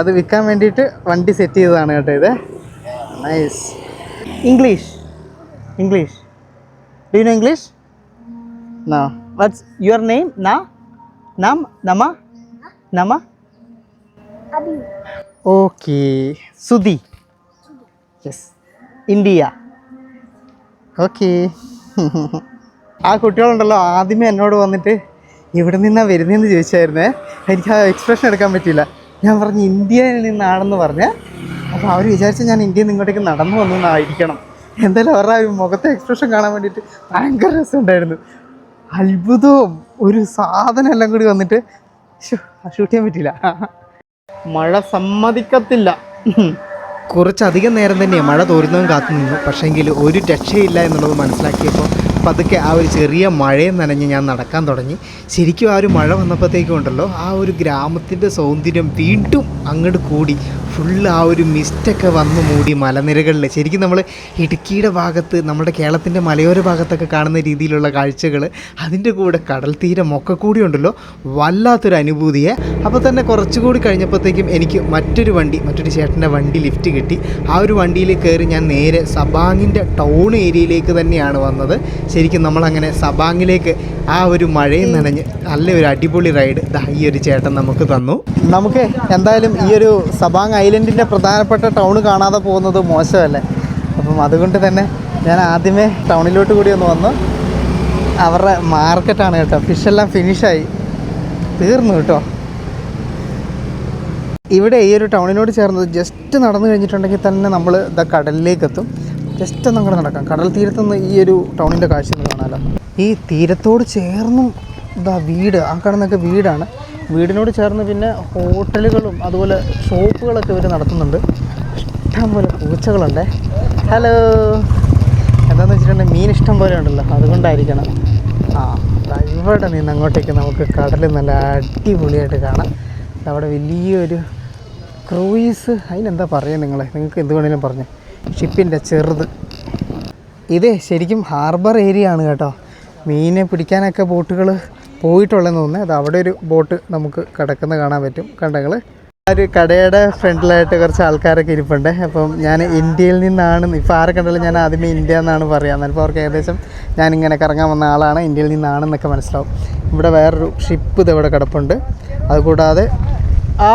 അത് വിൽക്കാൻ വേണ്ടിയിട്ട് വണ്ടി സെറ്റ് ചെയ്തതാണ് കേട്ടോ ഇത്. Nice English English do know English? No. What's your name? Na? Nam? Nama? Nama? Abhi. Okay. Sudhi. Yes. India okay ആ കുട്ടികളുണ്ടല്ലോ ആദ്യമേ എന്നോട് വന്നിട്ട് ഇവിടെ നിന്നാണ് വരുന്നതെന്ന് ചോദിച്ചായിരുന്നേ എനിക്ക് ആ എക്സ്പ്രഷൻ എടുക്കാൻ പറ്റിയില്ല ഞാൻ പറഞ്ഞു ഇന്ത്യയിൽ നിന്നാണെന്ന് പറഞ്ഞ് അപ്പോൾ അവർ വിചാരിച്ച ഞാൻ ഇന്ത്യയിൽ നിന്ന് ഇങ്ങോട്ടേക്ക് നടന്നു വന്നതായിരിക്കണം എന്തായാലും അവരുടെ മുഖത്തെ എക്സ്പ്രഷൻ കാണാൻ വേണ്ടിയിട്ട് ഭയങ്കര രസമുണ്ടായിരുന്നു. അത്ഭുതവും ഒരു സാധനം എല്ലാം കൂടി വന്നിട്ട് ഷൂട്ട് ചെയ്യാൻ പറ്റില്ല മഴ സമ്മതിക്കത്തില്ല. കുറച്ചധികം നേരം തന്നെ മഴ തോരുന്നതും കാത്തു നിന്നു. പക്ഷേങ്കിൽ ഒരു രക്ഷയില്ല എന്നുള്ളത് മനസ്സിലാക്കിയപ്പോൾ പതുക്കെ ആ ഒരു ചെറിയ മഴയും നനഞ്ഞ് ഞാൻ നടക്കാൻ തുടങ്ങി. ശരിക്കും ആ ഒരു മഴ വന്നപ്പോഴത്തേക്കും ഉണ്ടല്ലോ ആ ഒരു ഗ്രാമത്തിന്റെ സൗന്ദര്യം വീണ്ടും അങ്ങോട്ട് കൂടി. ഫുള്ള് ആ ഒരു മിസ്റ്റൊക്കെ വന്നു മൂടി മലനിരകളിൽ ശരിക്കും നമ്മൾ ഇടുക്കിയുടെ ഭാഗത്ത് നമ്മുടെ കേരളത്തിന്റെ മലയോര ഭാഗത്തൊക്കെ കാണുന്ന രീതിയിലുള്ള കാഴ്ചകൾ അതിന്റെ കൂടെ കടൽ തീരം ഒക്കെ കൂടി ഉണ്ടല്ലോ. വല്ലാത്തൊരു അനുഭൂതിയെ. അപ്പോൾ തന്നെ കുറച്ചുകൂടി കഴിഞ്ഞപ്പോഴത്തേക്കും എനിക്ക് മറ്റൊരു വണ്ടി മറ്റൊരു ചേട്ടന്റെ വണ്ടി ലിഫ്റ്റ് കിട്ടി. ആ ഒരു വണ്ടിയിൽ കയറി ഞാൻ നേരെ സബാങ്ങിന്റെ ടൗൺ ഏരിയയിലേക്ക് തന്നെയാണ് വന്നത്. ശരിക്കും നമ്മളങ്ങനെ സബാങ്ങിലേക്ക് ആ ഒരു മഴയും നനഞ്ഞ് നല്ലൊരു അടിപൊളി റൈഡ് ഈ ഒരു ചേട്ടൻ നമുക്ക് തന്നു. നമുക്ക് എന്തായാലും ഈ ഒരു സബാങ് ഐലൻഡിന്റെ പ്രധാനപ്പെട്ട ടൗൺ കാണാതെ പോകുന്നത് മോശമല്ലേ? അപ്പം അതുകൊണ്ട് തന്നെ ഞാൻ ആദ്യമേ ടൗണിലോട്ട് കൂടി ഒന്ന് വന്നു. അവരുടെ മാർക്കറ്റാണ് കേട്ടോ. ഫിഷെല്ലാം ഫിനിഷായി തീർന്നു കേട്ടോ. ഇവിടെ ഈ ഒരു ടൗണിനോട് ചേർന്നത് ജസ്റ്റ് നടന്നു കഴിഞ്ഞിട്ടുണ്ടെങ്കിൽ തന്നെ നമ്മൾ ഇതാ കടലിലേക്ക് എത്തും. ജസ്റ്റ് ഒന്ന് അങ്ങോട്ട് നടക്കാം. കടൽ തീരത്തുനിന്ന് ഈ ഒരു ടൗണിന്റെ കാഴ്ച കാണാമല്ലോ. ഈ തീരത്തോട് ചേർന്നും ഇതാ വീട് ആ കാണുന്നൊക്കെ വീടാണ്. വീടിനോട് ചേർന്ന് പിന്നെ ഹോട്ടലുകളും അതുപോലെ ഷോപ്പുകളൊക്കെ ഇവർ നടത്തുന്നുണ്ട്. ഇഷ്ടം പോലെ പൂച്ചകളുണ്ടേ. ഹലോ എന്താണെന്ന് വെച്ചിട്ടുണ്ടെങ്കിൽ മീൻ ഇഷ്ടം പോലെ ഉണ്ടല്ലോ. അതുകൊണ്ടായിരിക്കണം. ആ ഇവിടെ നിന്ന് അങ്ങോട്ടേക്ക് നമുക്ക് കടൽ നല്ല അടിപൊളിയായിട്ട് കാണാം. അവിടെ വലിയൊരു ക്രൂയിസ്. അതിനെന്താ പറയുക നിങ്ങളെ? നിങ്ങൾക്ക് എന്ത് വേണേലും പറഞ്ഞു. ഷിപ്പിന്റെ ചെറുത്. ഇത് ശരിക്കും ഹാർബർ ഏരിയ ആണ് കേട്ടോ. മീനെ പിടിക്കാനൊക്കെ ബോട്ടുകൾ പോയിട്ടുള്ളതെന്ന് തോന്നുന്നത് അത് അവിടെ ഒരു ബോട്ട് നമുക്ക് കിടക്കുന്ന കാണാൻ പറ്റും. കണ്ടങ്ങൾ ആ ഒരു കടയുടെ ഫ്രണ്ടിലായിട്ട് കുറച്ച് ആൾക്കാരൊക്കെ ഇരിപ്പുണ്ട്. അപ്പം ഞാൻ ഇന്ത്യയിൽ നിന്നാണ് ഇപ്പോൾ ആരെ കണ്ടാലും ഞാൻ ആദ്യമേ ഇന്ത്യ എന്നാണ് പറയുക എന്നാലിപ്പോൾ അവർക്ക് ഏകദേശം ഞാൻ ഇങ്ങനെ കറങ്ങാൻ വന്ന ആളാണ്. ഇന്ത്യയിൽ നിന്നാണെന്നൊക്കെ മനസ്സിലാവും. ഇവിടെ വേറൊരു ഷിപ്പ് ഇത് ഇവിടെ കിടപ്പുണ്ട്. അതുകൂടാതെ ആ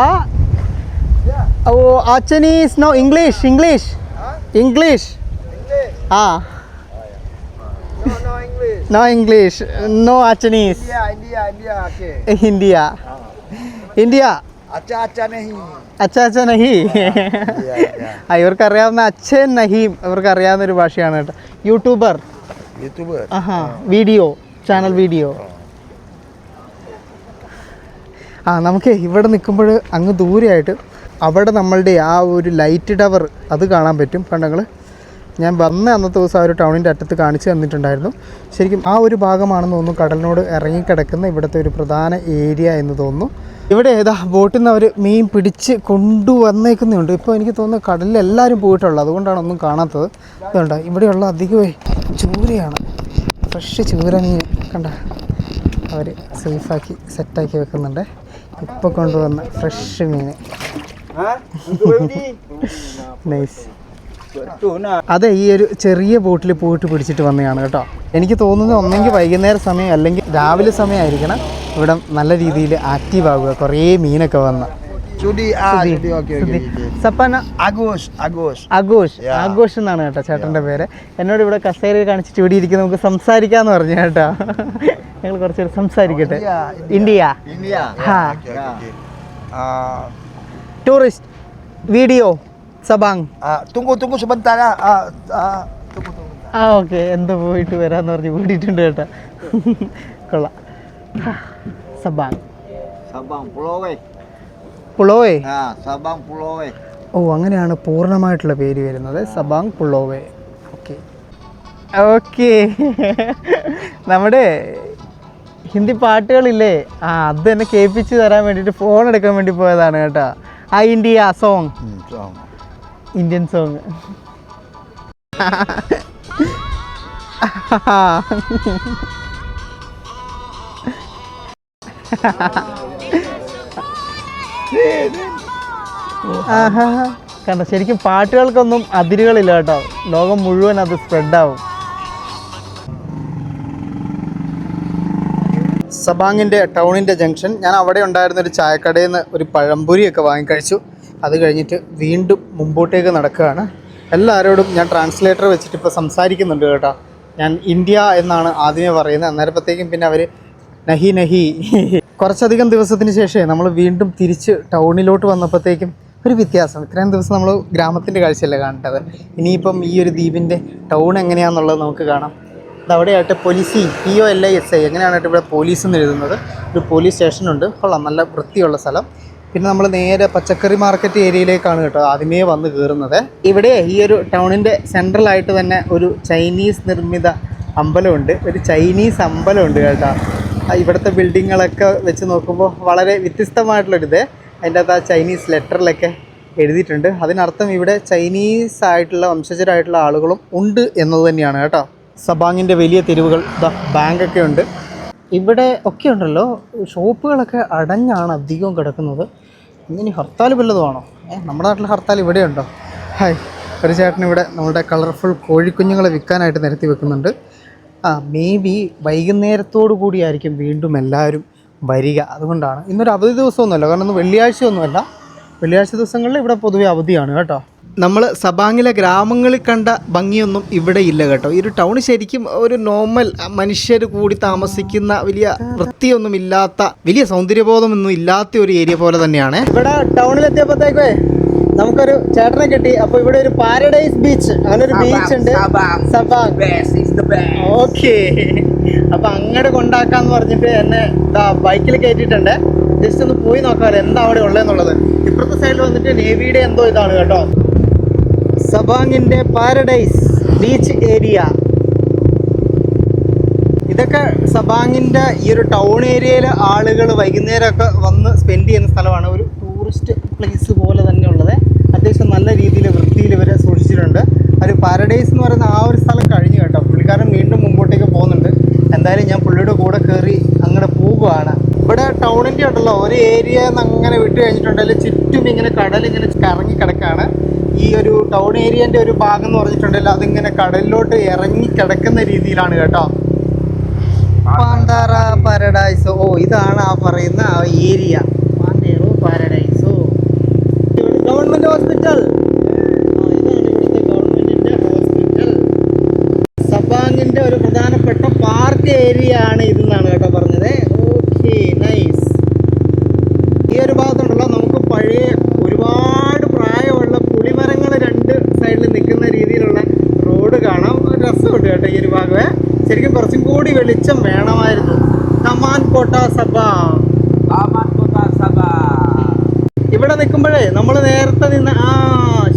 ഓ Acehnese no English English English. ആ. No English no Acehnese India, India, India. Okay. India India അച്ഛ അച്ഛ നഹി ആ ഇവർക്ക് അറിയാവുന്ന അച്ഛൻ നഹീം ഇവർക്ക് അറിയാവുന്ന ഒരു ഭാഷയാണ് കേട്ടോ. യൂട്യൂബർ. ആഹാ വീഡിയോ ചാനൽ വീഡിയോ ആ. നമുക്ക് ഇവിടെ നിൽക്കുമ്പോൾ അങ്ങ് ദൂരെയായിട്ട് അവിടെ നമ്മളുടെ ആ ഒരു ലൈറ്റ് ടവർ അത് കാണാൻ പറ്റും. കണ്ടങ്ങൾ ഞാൻ വന്ന അന്നത്തെ ദിവസം ആ ഒരു ടൗണിന്റെ അറ്റത്ത് കാണിച്ചു തന്നിട്ടുണ്ടായിരുന്നു. ശരിക്കും ആ ഒരു ഭാഗമാണെന്ന് തോന്നുന്നു കടലിനോട് ഇറങ്ങിക്കിടക്കുന്ന ഇവിടുത്തെ ഒരു പ്രധാന ഏരിയ എന്ന് തോന്നുന്നു. ഇവിടെ ഏതാ ബോട്ടിൽ നിന്ന് അവർ മീൻ പിടിച്ച് കൊണ്ടുവന്നേക്കുന്നുണ്ട് ഇപ്പോൾ എനിക്ക് തോന്നുന്നു കടലിൽ എല്ലാവരും പോയിട്ടുള്ളത് അതുകൊണ്ടാണ് ഒന്നും കാണാത്തത്. ഇതുണ്ട്? ഇവിടെയുള്ള അധികമേ ചൂരയാണ്. ഫ്രഷ് ചൂര മീൻ കണ്ട? അവർ സേഫാക്കി സെറ്റാക്കി വെക്കുന്നുണ്ട്. ഇപ്പോൾ കൊണ്ടുവന്ന ഫ്രഷ് മീൻ. നൈസ് അതെ ഈ ഒരു ചെറിയ ബോട്ടിൽ പോയിട്ട് പിടിച്ചിട്ട് വന്നതാണ് കേട്ടോ. എനിക്ക് തോന്നുന്നത് ഒന്നെങ്കിൽ വൈകുന്നേരം സമയം അല്ലെങ്കിൽ രാവിലെ സമയമായിരിക്കണം ഇവിടെ നല്ല രീതിയിൽ ആക്റ്റീവ് ആകുക കുറേ മീനൊക്കെ വന്ന്. ആഘോഷ്. എന്നാണ് കേട്ടോ ചേട്ടന്റെ പേര്. എന്നോട് ഇവിടെ കസേര കാണിച്ചിട്ട് ഇവിടെ ഇരിക്കുന്ന നമുക്ക് സംസാരിക്കാന്ന് പറഞ്ഞു കേട്ടോ. ഞങ്ങൾ കുറച്ച് സംസാരിക്കട്ടെ. India. Tourist video Sabang ah tunggu tunggu sebentar ah. Ah ah tunggu tunggu. ആ ഓക്കെ എന്താ പോയിട്ട് വരാന്ന് പറഞ്ഞ് കൂടിയിട്ടുണ്ട് കേട്ടോ. കൊള്ളാം. സബാങ് Sabang Pulau Wei. പുളോവേ Ha, Sabang Pulau Wei. ഓ അങ്ങനെയാണ് പൂർണമായിട്ടുള്ള പേര് വരുന്നത്. സബാങ് പുളോവേ ഓക്കെ ഓക്കെ നമ്മുടെ ഹിന്ദി പാട്ടുകളില്ലേ? ആ അത് തന്നെ കേൾപ്പിച്ച് തരാൻ വേണ്ടിയിട്ട് ഫോൺ എടുക്കാൻ വേണ്ടി പോയതാണ് കേട്ടോ. ആ India song song. Indian song. കണ്ട ശരിക്കും പാട്ടുകൾക്കൊന്നും അതിരുകളില്ല കേട്ടോ. ലോകം മുഴുവൻ അത് സ്പ്രെഡാവും സബാങ്ങിന്റെ ടൗണിന്റെ ജംഗ്ഷൻ. ഞാൻ അവിടെ ഉണ്ടായിരുന്ന ഒരു ചായക്കടയിൽ നിന്ന് ഒരു പഴംപൊരിയൊക്കെ വാങ്ങിക്കഴിച്ചു. അത് കഴിഞ്ഞിട്ട് വീണ്ടും മുമ്പോട്ടേക്ക് നടക്കുകയാണ്. എല്ലാവരോടും ഞാൻ ട്രാൻസ്ലേറ്റർ വെച്ചിട്ട് ഇപ്പോൾ സംസാരിക്കുന്നുണ്ട് കേട്ടോ. ഞാൻ ഇന്ത്യ എന്നാണ് ആദ്യമേ പറയുന്നത്. അന്നേരപ്പത്തേക്കും പിന്നെ അവർ നഹി നഹി. കുറച്ചധികം ദിവസത്തിന് ശേഷമേ നമ്മൾ വീണ്ടും തിരിച്ച് ടൗണിലോട്ട് വന്നപ്പോഴത്തേക്കും ഒരു വ്യത്യാസം. ഇത്രയും ദിവസം നമ്മൾ ഗ്രാമത്തിന്റെ കാഴ്ചയല്ലേ കാണേണ്ടത്? ഇനിയിപ്പം ഈ ഒരു ദ്വീപിന്റെ ടൗൺ എങ്ങനെയാണെന്നുള്ളത് നമുക്ക് കാണാം. അവിടെയായിട്ട് പോലീസി P O L I S I എങ്ങനെയാണ് ഇവിടെ പോലീസ് എന്ന് എഴുതുന്നത്? ഒരു പോലീസ് സ്റ്റേഷനുണ്ട്. കൊള്ളാം. നല്ല വൃത്തിയുള്ള സ്ഥലം. പിന്നെ നമ്മൾ നേരെ പച്ചക്കറി മാർക്കറ്റ് ഏരിയയിലേക്കാണ് കേട്ടോ ആദ്യമേ വന്ന് കയറുന്നത് ഇവിടെ ഈ ഒരു ടൗണിന്റെ സെൻട്രലായിട്ട് തന്നെ ഒരു ചൈനീസ് നിർമ്മിത അമ്പലമുണ്ട്. ഒരു ചൈനീസ് അമ്പലമുണ്ട് കേട്ടോ. ഇവിടുത്തെ ബിൽഡിങ്ങുകളൊക്കെ വെച്ച് നോക്കുമ്പോൾ വളരെ വ്യത്യസ്തമായിട്ടുള്ളൊരിത്. അതിന്റെ അകത്ത് ആ ചൈനീസ് ലെറ്ററിലൊക്കെ എഴുതിയിട്ടുണ്ട്. അതിനർത്ഥം ഇവിടെ ചൈനീസ് ആയിട്ടുള്ള വംശജരായിട്ടുള്ള ആളുകളും ഉണ്ട് എന്നത് തന്നെയാണ് കേട്ടോ. സബാങ്ങിന്റെ വലിയ തെരുവുകൾ ബാങ്ക് ബാങ്കൊക്കെ ഉണ്ട്. ഇവിടെ ഒക്കെ ഉണ്ടല്ലോ ഷോപ്പുകളൊക്കെ അടഞ്ഞാണ് അധികവും കിടക്കുന്നത്. ഇങ്ങനെ ഹർത്താൽ വല്ലതുമാണോ? ഏ നമ്മുടെ നാട്ടിൽ ഹർത്താൽ ഇവിടെ ഉണ്ടോ ഹായ് ഒരു ചേട്ടൻ ഇവിടെ നമ്മുടെ കളർഫുൾ കോഴിക്കുഞ്ഞുങ്ങളെ വിൽക്കാനായിട്ട് നിരത്തി വെക്കുന്നുണ്ട്. ആ മേ ബി വൈകുന്നേരത്തോടു കൂടിയായിരിക്കും വീണ്ടും എല്ലാവരും വരിക. അതുകൊണ്ടാണ്. ഇന്നൊരു അവധി ദിവസമൊന്നുമല്ല കാരണം ഇന്ന് വെള്ളിയാഴ്ച ഒന്നുമല്ല വെള്ളിയാഴ്ച ദിവസങ്ങളിൽ ഇവിടെ പൊതുവെ അവധിയാണ് കേട്ടോ. നമ്മൾ സബാങ്ങിലെ ഗ്രാമങ്ങളിൽ കണ്ട ഭംഗിയൊന്നും ഇവിടെ ഇല്ല കേട്ടോ. ഈ ഒരു ടൗൺ ശരിക്കും ഒരു നോർമൽ മനുഷ്യർ കൂടി താമസിക്കുന്ന വലിയ വൃത്തിയൊന്നും ഇല്ലാത്ത വലിയ സൗന്ദര്യബോധമൊന്നും ഇല്ലാത്ത ഒരു ഏരിയ പോലെ തന്നെയാണ്. ഇവിടെ ടൗണിലെത്തിയപ്പോഴത്തേക്കേ നമുക്കൊരു ചേട്ടനെ കിട്ടി. അപ്പൊ ഇവിടെ ഒരു പാരഡൈസ് ബീച്ച് അങ്ങനെ ഒരു ബീച്ച് ഉണ്ട്. ഓക്കെ. അപ്പൊ അങ്ങോട്ട് കൊണ്ടാക്കാന്ന് പറഞ്ഞിട്ട് എന്നെ ബൈക്കിൽ കയറ്റിയിട്ടുണ്ട് ജസ്റ്റ് ഒന്ന് പോയി നോക്കാമല്ലോ എന്താ അവിടെ ഉള്ളതെന്നുള്ളത്. ഇപ്പുറത്തെ സൈഡിൽ വന്നിട്ട് നേവിയുടെ എന്തോ ഇതാണ് കേട്ടോ. സബാങ്ങിന്റെ പാരഡൈസ് ബീച്ച് ഏരിയ. ഇതൊക്കെ സബാങ്ങിന്റെ ഈ ഒരു ടൗൺ ഏരിയയിലെ ആളുകൾ വൈകുന്നേരമൊക്കെ വന്ന് സ്പെൻഡ് ചെയ്യുന്ന സ്ഥലമാണ്. ഒരു ടൂറിസ്റ്റ് പ്ലേസ് പോലെ തന്നെ ഉള്ളത്. അത്യാവശ്യം നല്ല രീതിയിൽ വൃത്തിയിൽ ഇവരെ സൂക്ഷിച്ചിട്ടുണ്ട്. ഒരു പാരഡൈസ് എന്ന് പറയുന്ന ആ ഒരു സ്ഥലം കഴിഞ്ഞു കേട്ടോ. പുള്ളിക്കാരൻ വീണ്ടും മുമ്പോട്ടേക്ക് പോകുന്നുണ്ട്. എന്തായാലും ഞാൻ പുള്ളിയുടെ കൂടെ കയറി അങ്ങോട്ട് പോവുകയാണ് ഇവിടെ ടൗണിന്റെ ഉണ്ടല്ലോ. ഒരു ഏരിയ അങ്ങനെ വിട്ട് കഴിഞ്ഞിട്ടുണ്ടെങ്കിൽ ചുറ്റും ഇങ്ങനെ കടൽ ഇങ്ങനെ കറങ്ങി കിടക്കാണ്. ഈ ഒരു ടൗൺ ഏരിയന്റെ ഒരു ഭാഗം എന്ന് പറഞ്ഞിട്ടുണ്ടല്ലോ അതിങ്ങനെ കടലിലോട്ട് ഇറങ്ങി കിടക്കുന്ന രീതിയിലാണ് കേട്ടോ. പാന്താറ പാരഡൈസ് ഓ ഇതാണ് ആ പറയുന്ന ഏരിയ ഗവൺമെന്റ് ഹോസ്പിറ്റൽ ഗവൺമെന്റിന്റെ ഹോസ്പിറ്റൽ സബാങ്ങിന്റെ ഒരു പ്രധാനപ്പെട്ട പാർക്ക് ഏരിയ ആണ് കൂടി വെളിച്ചം വേണമായിരുന്നു. തമാൻ കോട്ട സഭ. കോട്ട. ഇവിടെ നിൽക്കുമ്പോഴേ നമ്മൾ നേരത്തെ നിന്ന് ആ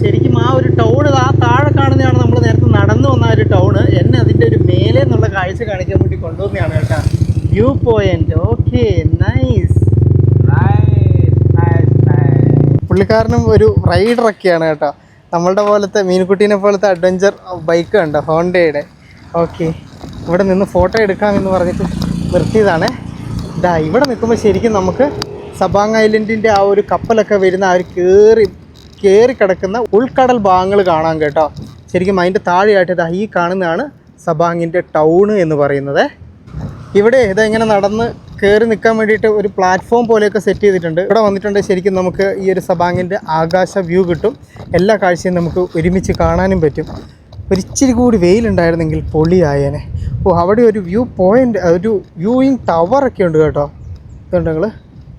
ശരിക്കും ആ ഒരു ടൗൺ ആ താഴെ കാണുന്നതാണ് നമ്മൾ നേരത്തെ നടന്നു വന്ന ആ ഒരു ടൗണ് എന്നെ അതിന്റെ ഒരു മേലെ എന്നുള്ള കാഴ്ച കാണിക്കാൻ വേണ്ടി കൊണ്ടുവന്നതാണ് കേട്ടോ. View point okay nice. പുള്ളിക്കാരനും ഒരു റൈഡറൊക്കെയാണ് കേട്ടോ. നമ്മളുടെ പോലത്തെ മീൻകുട്ടീനെ പോലത്തെ അഡ്വഞ്ചർ ബൈക്ക് ഉണ്ടോ ഹോണ്ടയുടെ ഓക്കെ ഇവിടെ നിന്ന് ഫോട്ടോ എടുക്കാമെന്ന് പറഞ്ഞിട്ട് നിർത്തിയതാണ്. ഇതാ ഇവിടെ നിൽക്കുമ്പോൾ ശരിക്കും നമുക്ക് സബാങ് ഐലൻഡിന്റെ ആ ഒരു കപ്പലൊക്കെ വരുന്ന ആ ഒരു കയറി കയറി കിടക്കുന്ന ഉൾക്കടൽ ഭാഗങ്ങൾ കാണാൻ കേട്ടോ. ശരിക്കും അതിന്റെ താഴെയായിട്ട് ഇതാ ഈ കാണുന്നതാണ് സബാങ്ങിന്റെ ടൗണ് എന്ന് പറയുന്നത്. ഇവിടെ ഇതാ ഇങ്ങനെ നടന്ന് കയറി നിൽക്കാൻ വേണ്ടിയിട്ട് ഒരു പ്ലാറ്റ്ഫോം പോലെയൊക്കെ സെറ്റ് ചെയ്തിട്ടുണ്ട്. ഇവിടെ വന്നിട്ടുണ്ട് ശരിക്കും നമുക്ക് ഈ ഒരു സബാങ്ങിന്റെ ആകാശ വ്യൂ കിട്ടും. എല്ലാ കാഴ്ചയും നമുക്ക് ഒരുമിച്ച് കാണാനും പറ്റും. ഒരിച്ചിരി കൂടി വെയിലുണ്ടായിരുന്നെങ്കിൽ പൊളിയായേനെ. ഓ അവിടെ ഒരു വ്യൂ പോയിന്റ് ഒരു വ്യൂയിങ് ടവറൊക്കെ ഉണ്ട് കേട്ടോ. ഇതുണ്ട് നിങ്ങൾ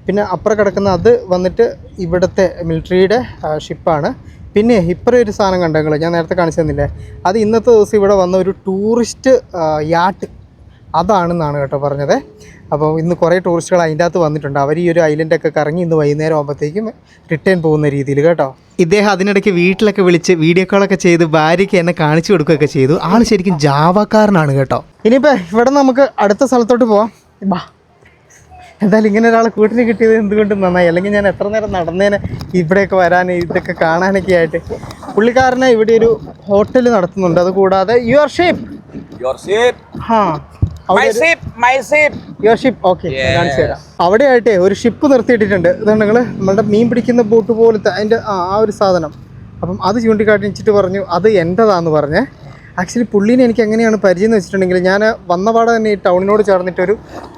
പിന്നെ അപ്പുറം കിടക്കുന്ന അത് വന്നിട്ട് ഇവിടുത്തെ മിലിറ്ററിയുടെ ഷിപ്പാണ് പിന്നെ ഇപ്പുറം ഒരു സാധനം കണ്ടോ നിങ്ങൾ ഞാൻ നേരത്തെ കാണിച്ചു തന്നില്ലേ? അത് ഇന്നത്തെ ദിവസം ഇവിടെ വന്ന ഒരു ടൂറിസ്റ്റ് യാട്ട് അതാണെന്നാണ് കേട്ടോ പറഞ്ഞത്. അപ്പോൾ ഇന്ന് കുറേ ടൂറിസ്റ്റുകൾ അതിന്റെ അകത്ത് വന്നിട്ടുണ്ട്. അവർ ഈ ഒരു ഐലൻഡൊക്കെ കറങ്ങി ഇന്ന് വൈകുന്നേരം ആകുമ്പോഴത്തേക്കും റിട്ടേൺ പോകുന്ന രീതിയിൽ കേട്ടോ. ഇദ്ദേഹം അതിനിടയ്ക്ക് വീട്ടിലൊക്കെ വിളിച്ച് വീഡിയോ കോളൊക്കെ ചെയ്ത് ഭാര്യയ്ക്ക് എന്നെ കാണിച്ചു കൊടുക്കുകയൊക്കെ ചെയ്തു. ആൾ ശരിക്കും ജാവക്കാരനാണ് കേട്ടോ. ഇനിയിപ്പോൾ ഇവിടെ നമുക്ക് അടുത്ത സ്ഥലത്തോട്ട് പോവാം. ബാ. എന്തായാലും ഇങ്ങനെ ഒരാളെ കൂട്ടിന് കിട്ടിയത് എന്തുകൊണ്ടും നന്നായി? അല്ലെങ്കിൽ ഞാൻ എത്ര നേരം നടന്നേനെ ഇവിടെയൊക്കെ വരാൻ ഇതൊക്കെ കാണാനൊക്കെ ആയിട്ട്. പുള്ളിക്കാരനെ ഇവിടെ ഒരു ഹോട്ടൽ നടത്തുന്നുണ്ട്. അതുകൂടാതെ your shape. Your ship okay അവിടെ ആയിട്ട് ഒരു ഷിപ്പ് നിർത്തിയിട്ടിട്ടുണ്ട്. ഇതാണ് നിങ്ങൾ നമ്മുടെ മീൻ പിടിക്കുന്ന ബോട്ട് പോലത്തെ അതിന്റെ ആ ആ ഒരു സാധനം. അപ്പം അത് ചൂണ്ടിക്കാട്ടിച്ചിട്ട് പറഞ്ഞു അത് എന്റെതാന്ന് പറഞ്ഞേ. ആക്ച്വലി പുള്ളീനെ എനിക്ക് എങ്ങനെയാണ് പരിചയം എന്ന് വെച്ചിട്ടുണ്ടെങ്കിൽ ഞാൻ വന്നപാടെ തന്നെ ഈ ടൗണിനോട് ചേർന്നിട്ടൊരു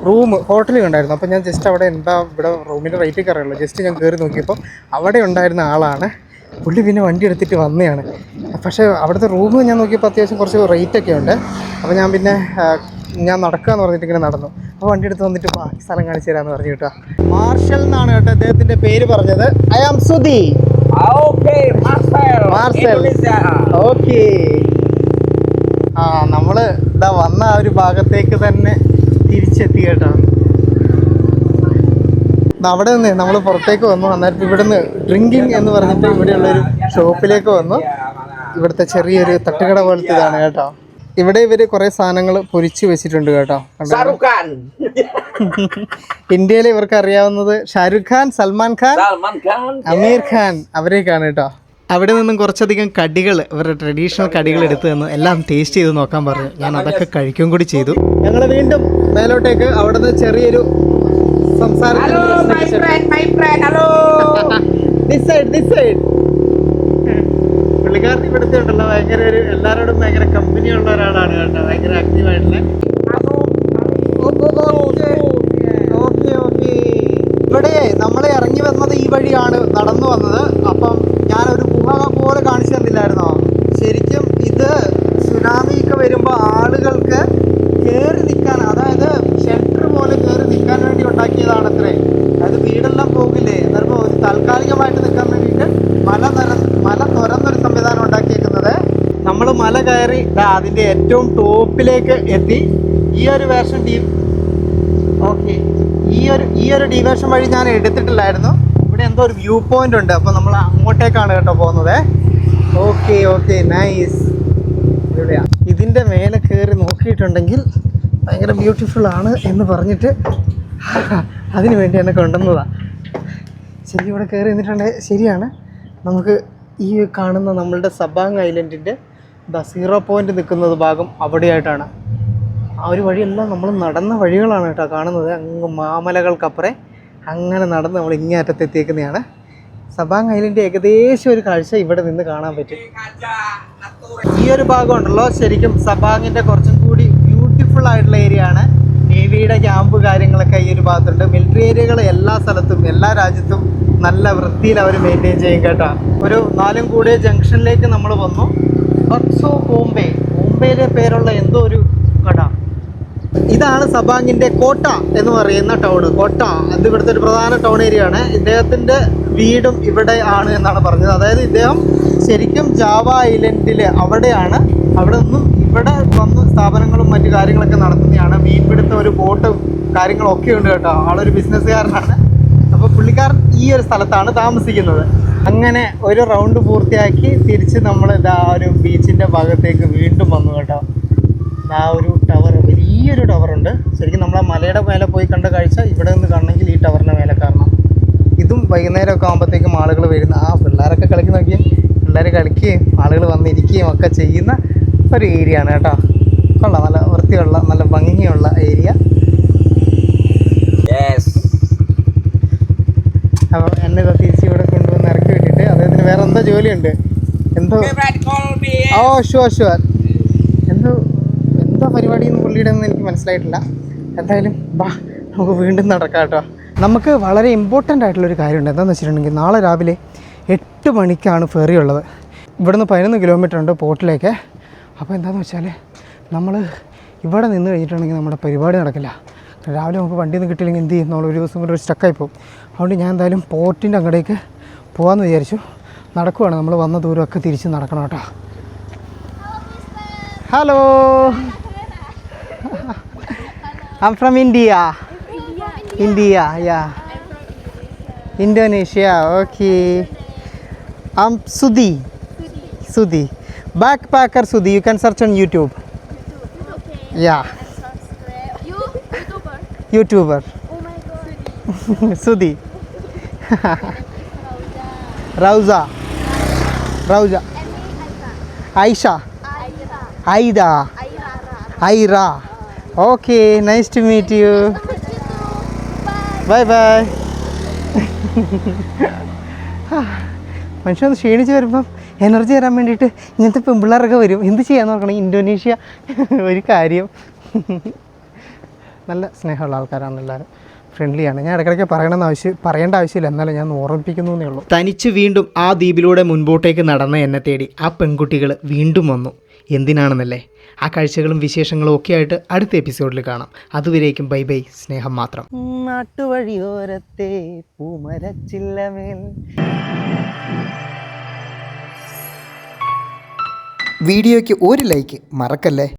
റൂം ഹോട്ടൽ ഉണ്ടായിരുന്നു അപ്പോൾ ഞാൻ ജസ്റ്റ് അവിടെ എന്താ ഇവിടെ റൂമിന്റെ റേറ്റ് കയറിയുള്ളൂ ജസ്റ്റ് ഞാൻ കയറി നോക്കിയപ്പോൾ അവിടെ ഉണ്ടായിരുന്ന ആളാണ് പുള്ളി പിന്നെ വണ്ടി എടുത്തിട്ട് വന്നതാണ്. പക്ഷേ അവിടുത്തെ റൂം ഞാൻ നോക്കിയപ്പോൾ അത്യാവശ്യം കുറച്ച് റേറ്റൊക്കെ ഉണ്ട്. അപ്പോൾ ഞാൻ പിന്നെ ഞാൻ നടക്കുക എന്ന് പറഞ്ഞിട്ട് ഇങ്ങനെ നടന്നു. അപ്പോൾ വണ്ടി എടുത്ത് വന്നിട്ട് ബാക്കി സ്ഥലം കാണിച്ചു തരാമെന്ന് പറഞ്ഞു കേട്ടോ. മാർഷൽ എന്നാണ് കേട്ടോ അദ്ദേഹത്തിന്റെ പേര് പറഞ്ഞത്. I am Sudhi. ഓക്കെ. ആ നമ്മൾ ഇതാ വന്ന ആ ഒരു ഭാഗത്തേക്ക് തന്നെ തിരിച്ചെത്തി കേട്ടോ. അവിടെ നിന്ന് നമ്മൾ പുറത്തേക്ക് വന്നു. അന്നേരം ഇവിടുന്ന് ഡ്രിങ്കിങ് എന്ന് പറഞ്ഞിട്ട് ഇവിടെയുള്ള ഒരു ഷോപ്പിലേക്ക് വന്നു. ഇവിടുത്തെ ചെറിയൊരു തട്ടുകട പോലത്തെ ഇതാണ് കേട്ടോ. ഇവിടെ ഇവർ കുറെ സാധനങ്ങൾ പൊരിച്ചു വെച്ചിട്ടുണ്ട് കേട്ടോ? ഇന്ത്യയിൽ ഇവർക്ക് അറിയാവുന്നത് ഷാരൂഖ് ഖാൻ സൽമാൻ ഖാൻ അമീർ ഖാൻ അവരെയൊക്കെയാണ് കേട്ടോ. അവിടെ നിന്നും കുറച്ചധികം കടികൾ ഇവരുടെ ട്രഡീഷണൽ കടികൾ എടുത്തു തന്നു എല്ലാം ടേസ്റ്റ് ചെയ്ത് നോക്കാൻ പറഞ്ഞു. ഞാൻ അതൊക്കെ കഴിക്കുകയും കൂടി ചെയ്തു. ഞങ്ങൾ വീണ്ടും മേലോട്ടേക്ക് അവിടുന്ന് ചെറിയൊരു സംസാരത്തിന് my friend my friend hello this side this side പുള്ളിക്കാരൻ ഇവിടുത്തെ ഉണ്ടല്ലോ ഭയങ്കര ഒരു എല്ലാവരോടും ഭയങ്കര കമ്പനി ഉള്ള ഒരാളാണ് കേട്ടോ. ഭയങ്കര ആക്റ്റീവ് ആയിട്ടുള്ള. ഇവിടെ അതിന്റെ ഏറ്റവും ടോപ്പിലേക്ക് എത്തി. ഈ ഒരു വേർഷൻ ഡി ഓക്കെ. ഈ ഒരു ഈ ഒരു ഡീവേഷൻ വഴി ഞാൻ എടുത്തിട്ടില്ലായിരുന്നു. ഇവിടെ എന്തോ ഒരു വ്യൂ പോയിന്റ് ഉണ്ട്. അപ്പോൾ നമ്മൾ അങ്ങോട്ടേക്കാണ് കേട്ടോ പോകുന്നത്. Okay okay. നൈസ് ഇവിടെയാണ് ഇതിന്റെ മേലെ കയറി നോക്കിയിട്ടുണ്ടെങ്കിൽ ഭയങ്കര ബ്യൂട്ടിഫുൾ ആണ് എന്ന് പറഞ്ഞിട്ട് അതിനു വേണ്ടി എന്നെ കൊണ്ടുവന്നതാണ് ശരി ഇവിടെ കയറി നിന്നിട്ടുണ്ടെങ്കിൽ ശരിയാണ്. നമുക്ക് ഈ കാണുന്ന നമ്മളുടെ സബാങ് ഐലൻഡിന്റെ ദ സീറോ പോയിന്റ് നിൽക്കുന്നത് ഭാഗം അവിടെയായിട്ടാണ്. ആ ഒരു വഴിയെല്ലാം നമ്മൾ നടന്ന വഴികളാണ് കേട്ടോ കാണുന്നത്. അങ്ങ് മാമലകൾക്കപ്പുറേ അങ്ങനെ നടന്ന് നമ്മൾ ഇങ്ങേ അറ്റത്തെത്തിയേക്കുന്നതാണ് സബാങ് ഐലൻഡ് ഏകദേശം ഒരു കാഴ്ച ഇവിടെ നിന്ന് കാണാൻ പറ്റും. ഈ ഒരു ഭാഗം ഉണ്ടല്ലോ. ശരിക്കും സബാങ്ങിന്റെ കുറച്ചും കൂടി ബ്യൂട്ടിഫുൾ ആയിട്ടുള്ള ഏരിയ ആണ്. നേവിയുടെ ക്യാമ്പ് കാര്യങ്ങളൊക്കെ ഈ ഒരു ഭാഗത്തുണ്ട്. മിലിറ്ററി ഏരിയകൾ എല്ലാ സ്ഥലത്തും എല്ലാ രാജ്യത്തും നല്ല വൃത്തിയിൽ അവർ മെയിന്റെയിൻ ചെയ്യും കേട്ടോ. ഒരു നാലും കൂടിയ ജംഗ്ഷനിലേക്ക് നമ്മൾ വന്നു. ബക്സോ ബോംബെ ബോംബെയിലെ പേരുള്ള എന്തോ ഒരു കട. ഇതാണ് സബാങ്ങിന്റെ കോട്ട എന്ന് പറയുന്ന ടൗൺ കോട്ട അത് ഇവിടുത്തെ ഒരു പ്രധാന ടൗൺ ഏരിയ ആണ്. ഇദ്ദേഹത്തിന്റെ വീടും ഇവിടെ ആണ് എന്നാണ് പറഞ്ഞത്. അതായത് ഇദ്ദേഹം ശരിക്കും ജാവ ഐലൻഡിൽ അവിടെയാണ്. അവിടെ നിന്നും ഇവിടെ വന്ന് സ്ഥാപനങ്ങളും മറ്റു കാര്യങ്ങളൊക്കെ നടത്തുന്നതാണ് മീൻപിടുത്തം ഒരു ബോട്ടും കാര്യങ്ങളൊക്കെ ഉണ്ട് കേട്ടോ. ആളൊരു ബിസിനസ്സുകാരനാണ് അപ്പോൾ പുള്ളിക്കാരൻ ഈ ഒരു സ്ഥലത്താണ് താമസിക്കുന്നത്. അങ്ങനെ ഒരു റൗണ്ട് പൂർത്തിയാക്കി തിരിച്ച് നമ്മൾ ഇതാ ഒരു ബീച്ചിന്റെ ഭാഗത്തേക്ക് വീണ്ടും വന്നു കേട്ടോ. ആ ഒരു ടവർ വലിയൊരു ടവറുണ്ട് ശരിക്കും നമ്മൾ ആ മലയുടെ മേലെ പോയി കണ്ട കാഴ്ച ഇവിടെ നിന്ന് കാണണമെങ്കിൽ ഈ ടവറിന്റെ മേലെ കാരണം ഇതും വൈകുന്നേരമൊക്കെ ആകുമ്പോഴത്തേക്കും ആളുകൾ വരുന്ന ആ പിള്ളേരൊക്കെ കളിക്കുന്ന നോക്കിയും പിള്ളേർ കളിക്കുകയും ആളുകൾ വന്നിരിക്കുകയും ഒക്കെ ചെയ്യുന്ന ഒരു ഏരിയ ആണ് കേട്ടോ. കൊള്ളാം നല്ല വൃത്തിയുള്ള നല്ല ഭംഗിയുള്ള ഏരിയ. അപ്പോൾ എന്നെ തിരിച്ച് എന്തോ ജോലിയുണ്ട്? എന്തോ. ഓ ഷുവർ ഷുവർ എന്തോ എന്തോ പരിപാടി എന്ന് പുള്ളിയുടെ ഒന്നും എനിക്ക് മനസ്സിലായിട്ടില്ല. എന്തായാലും ബാ നമുക്ക് വീണ്ടും നടക്കാം കേട്ടോ. നമുക്ക് വളരെ ഇമ്പോർട്ടന്റ് ആയിട്ടുള്ളൊരു കാര്യമുണ്ട്. എന്താണെന്ന് വെച്ചിട്ടുണ്ടെങ്കിൽ നാളെ രാവിലെ എട്ട് മണിക്കാണ് ഫെറി ഉള്ളത്. ഇവിടുന്ന് പതിനൊന്ന് കിലോമീറ്റർ ഉണ്ട് പോർട്ടിലേക്ക്. അപ്പോൾ എന്താണെന്ന് വെച്ചാൽ നമ്മൾ ഇവിടെ നിന്ന് കഴിഞ്ഞിട്ടുണ്ടെങ്കിൽ നമ്മുടെ പരിപാടി നടക്കില്ല. രാവിലെ നമുക്ക് വണ്ടി ഒന്നും കിട്ടിയില്ലെങ്കിൽ എന്ത് ചെയ്യും? നമ്മൾ ഒരു ദിവസം കൂടെ ഒരു സ്റ്റക്കായി പോകും. അതുകൊണ്ട് ഞാൻ എന്തായാലും പോർട്ടിന്റെ അങ്ങടേക്ക് പോകാമെന്ന് വിചാരിച്ചു. നടക്കുവാണ്. നമ്മൾ വന്ന ദൂരമൊക്കെ തിരിച്ച് നടക്കണം കേട്ടോ. Hello I'm from India India yeah Indonesia okay I'm Sudhi Sudhi backpacker Sudhi you can search on YouTube yeah YouTuber Sudhi Rauza my Aisha. Aida. Ira. Okay nice to meet you. Bye bye മനുഷ്യൻ ക്ഷീണിച്ച് വരുമ്പം energy തരാൻ വേണ്ടിയിട്ട് ഇങ്ങനത്തെ പെമ്പിള്ളേരൊക്കെ വരും. എന്ത് ചെയ്യാന്ന് നോക്കണം ഇന്തോനേഷ്യ. ഒരു കാര്യം. നല്ല സ്നേഹമുള്ള ആൾക്കാരാണ് എല്ലാവരും. ഫ്രണ്ട്ലിയാണ് ഞാൻ ഇടയ്ക്കിടയ്ക്ക് പറയണമെന്ന് ആവശ്യം പറയേണ്ട ആവശ്യമില്ല. എന്നാലും ഞാൻ ഓർമ്മിപ്പിക്കുന്നു എന്നേ ഉള്ളൂ. തനിച്ച് വീണ്ടും ആ ദ്വീപിലൂടെ മുൻപോട്ടേക്ക് നടന്ന എന്നെ തേടി ആ പെൺകുട്ടികൾ വീണ്ടും വന്നു. എന്തിനാണെന്നല്ലേ? ആ കാഴ്ചകളും വിശേഷങ്ങളും ഒക്കെ ആയിട്ട് അടുത്ത എപ്പിസോഡിൽ കാണാം. അതുവരേക്കും ബൈ ബൈ. സ്നേഹം മാത്രം. നാട്ടുവഴിയോരത്തെ പൂമരച്ചില്ലമേൽ. വീഡിയോയ്ക്ക് ഒരു ലൈക്ക് മറക്കല്ലേ?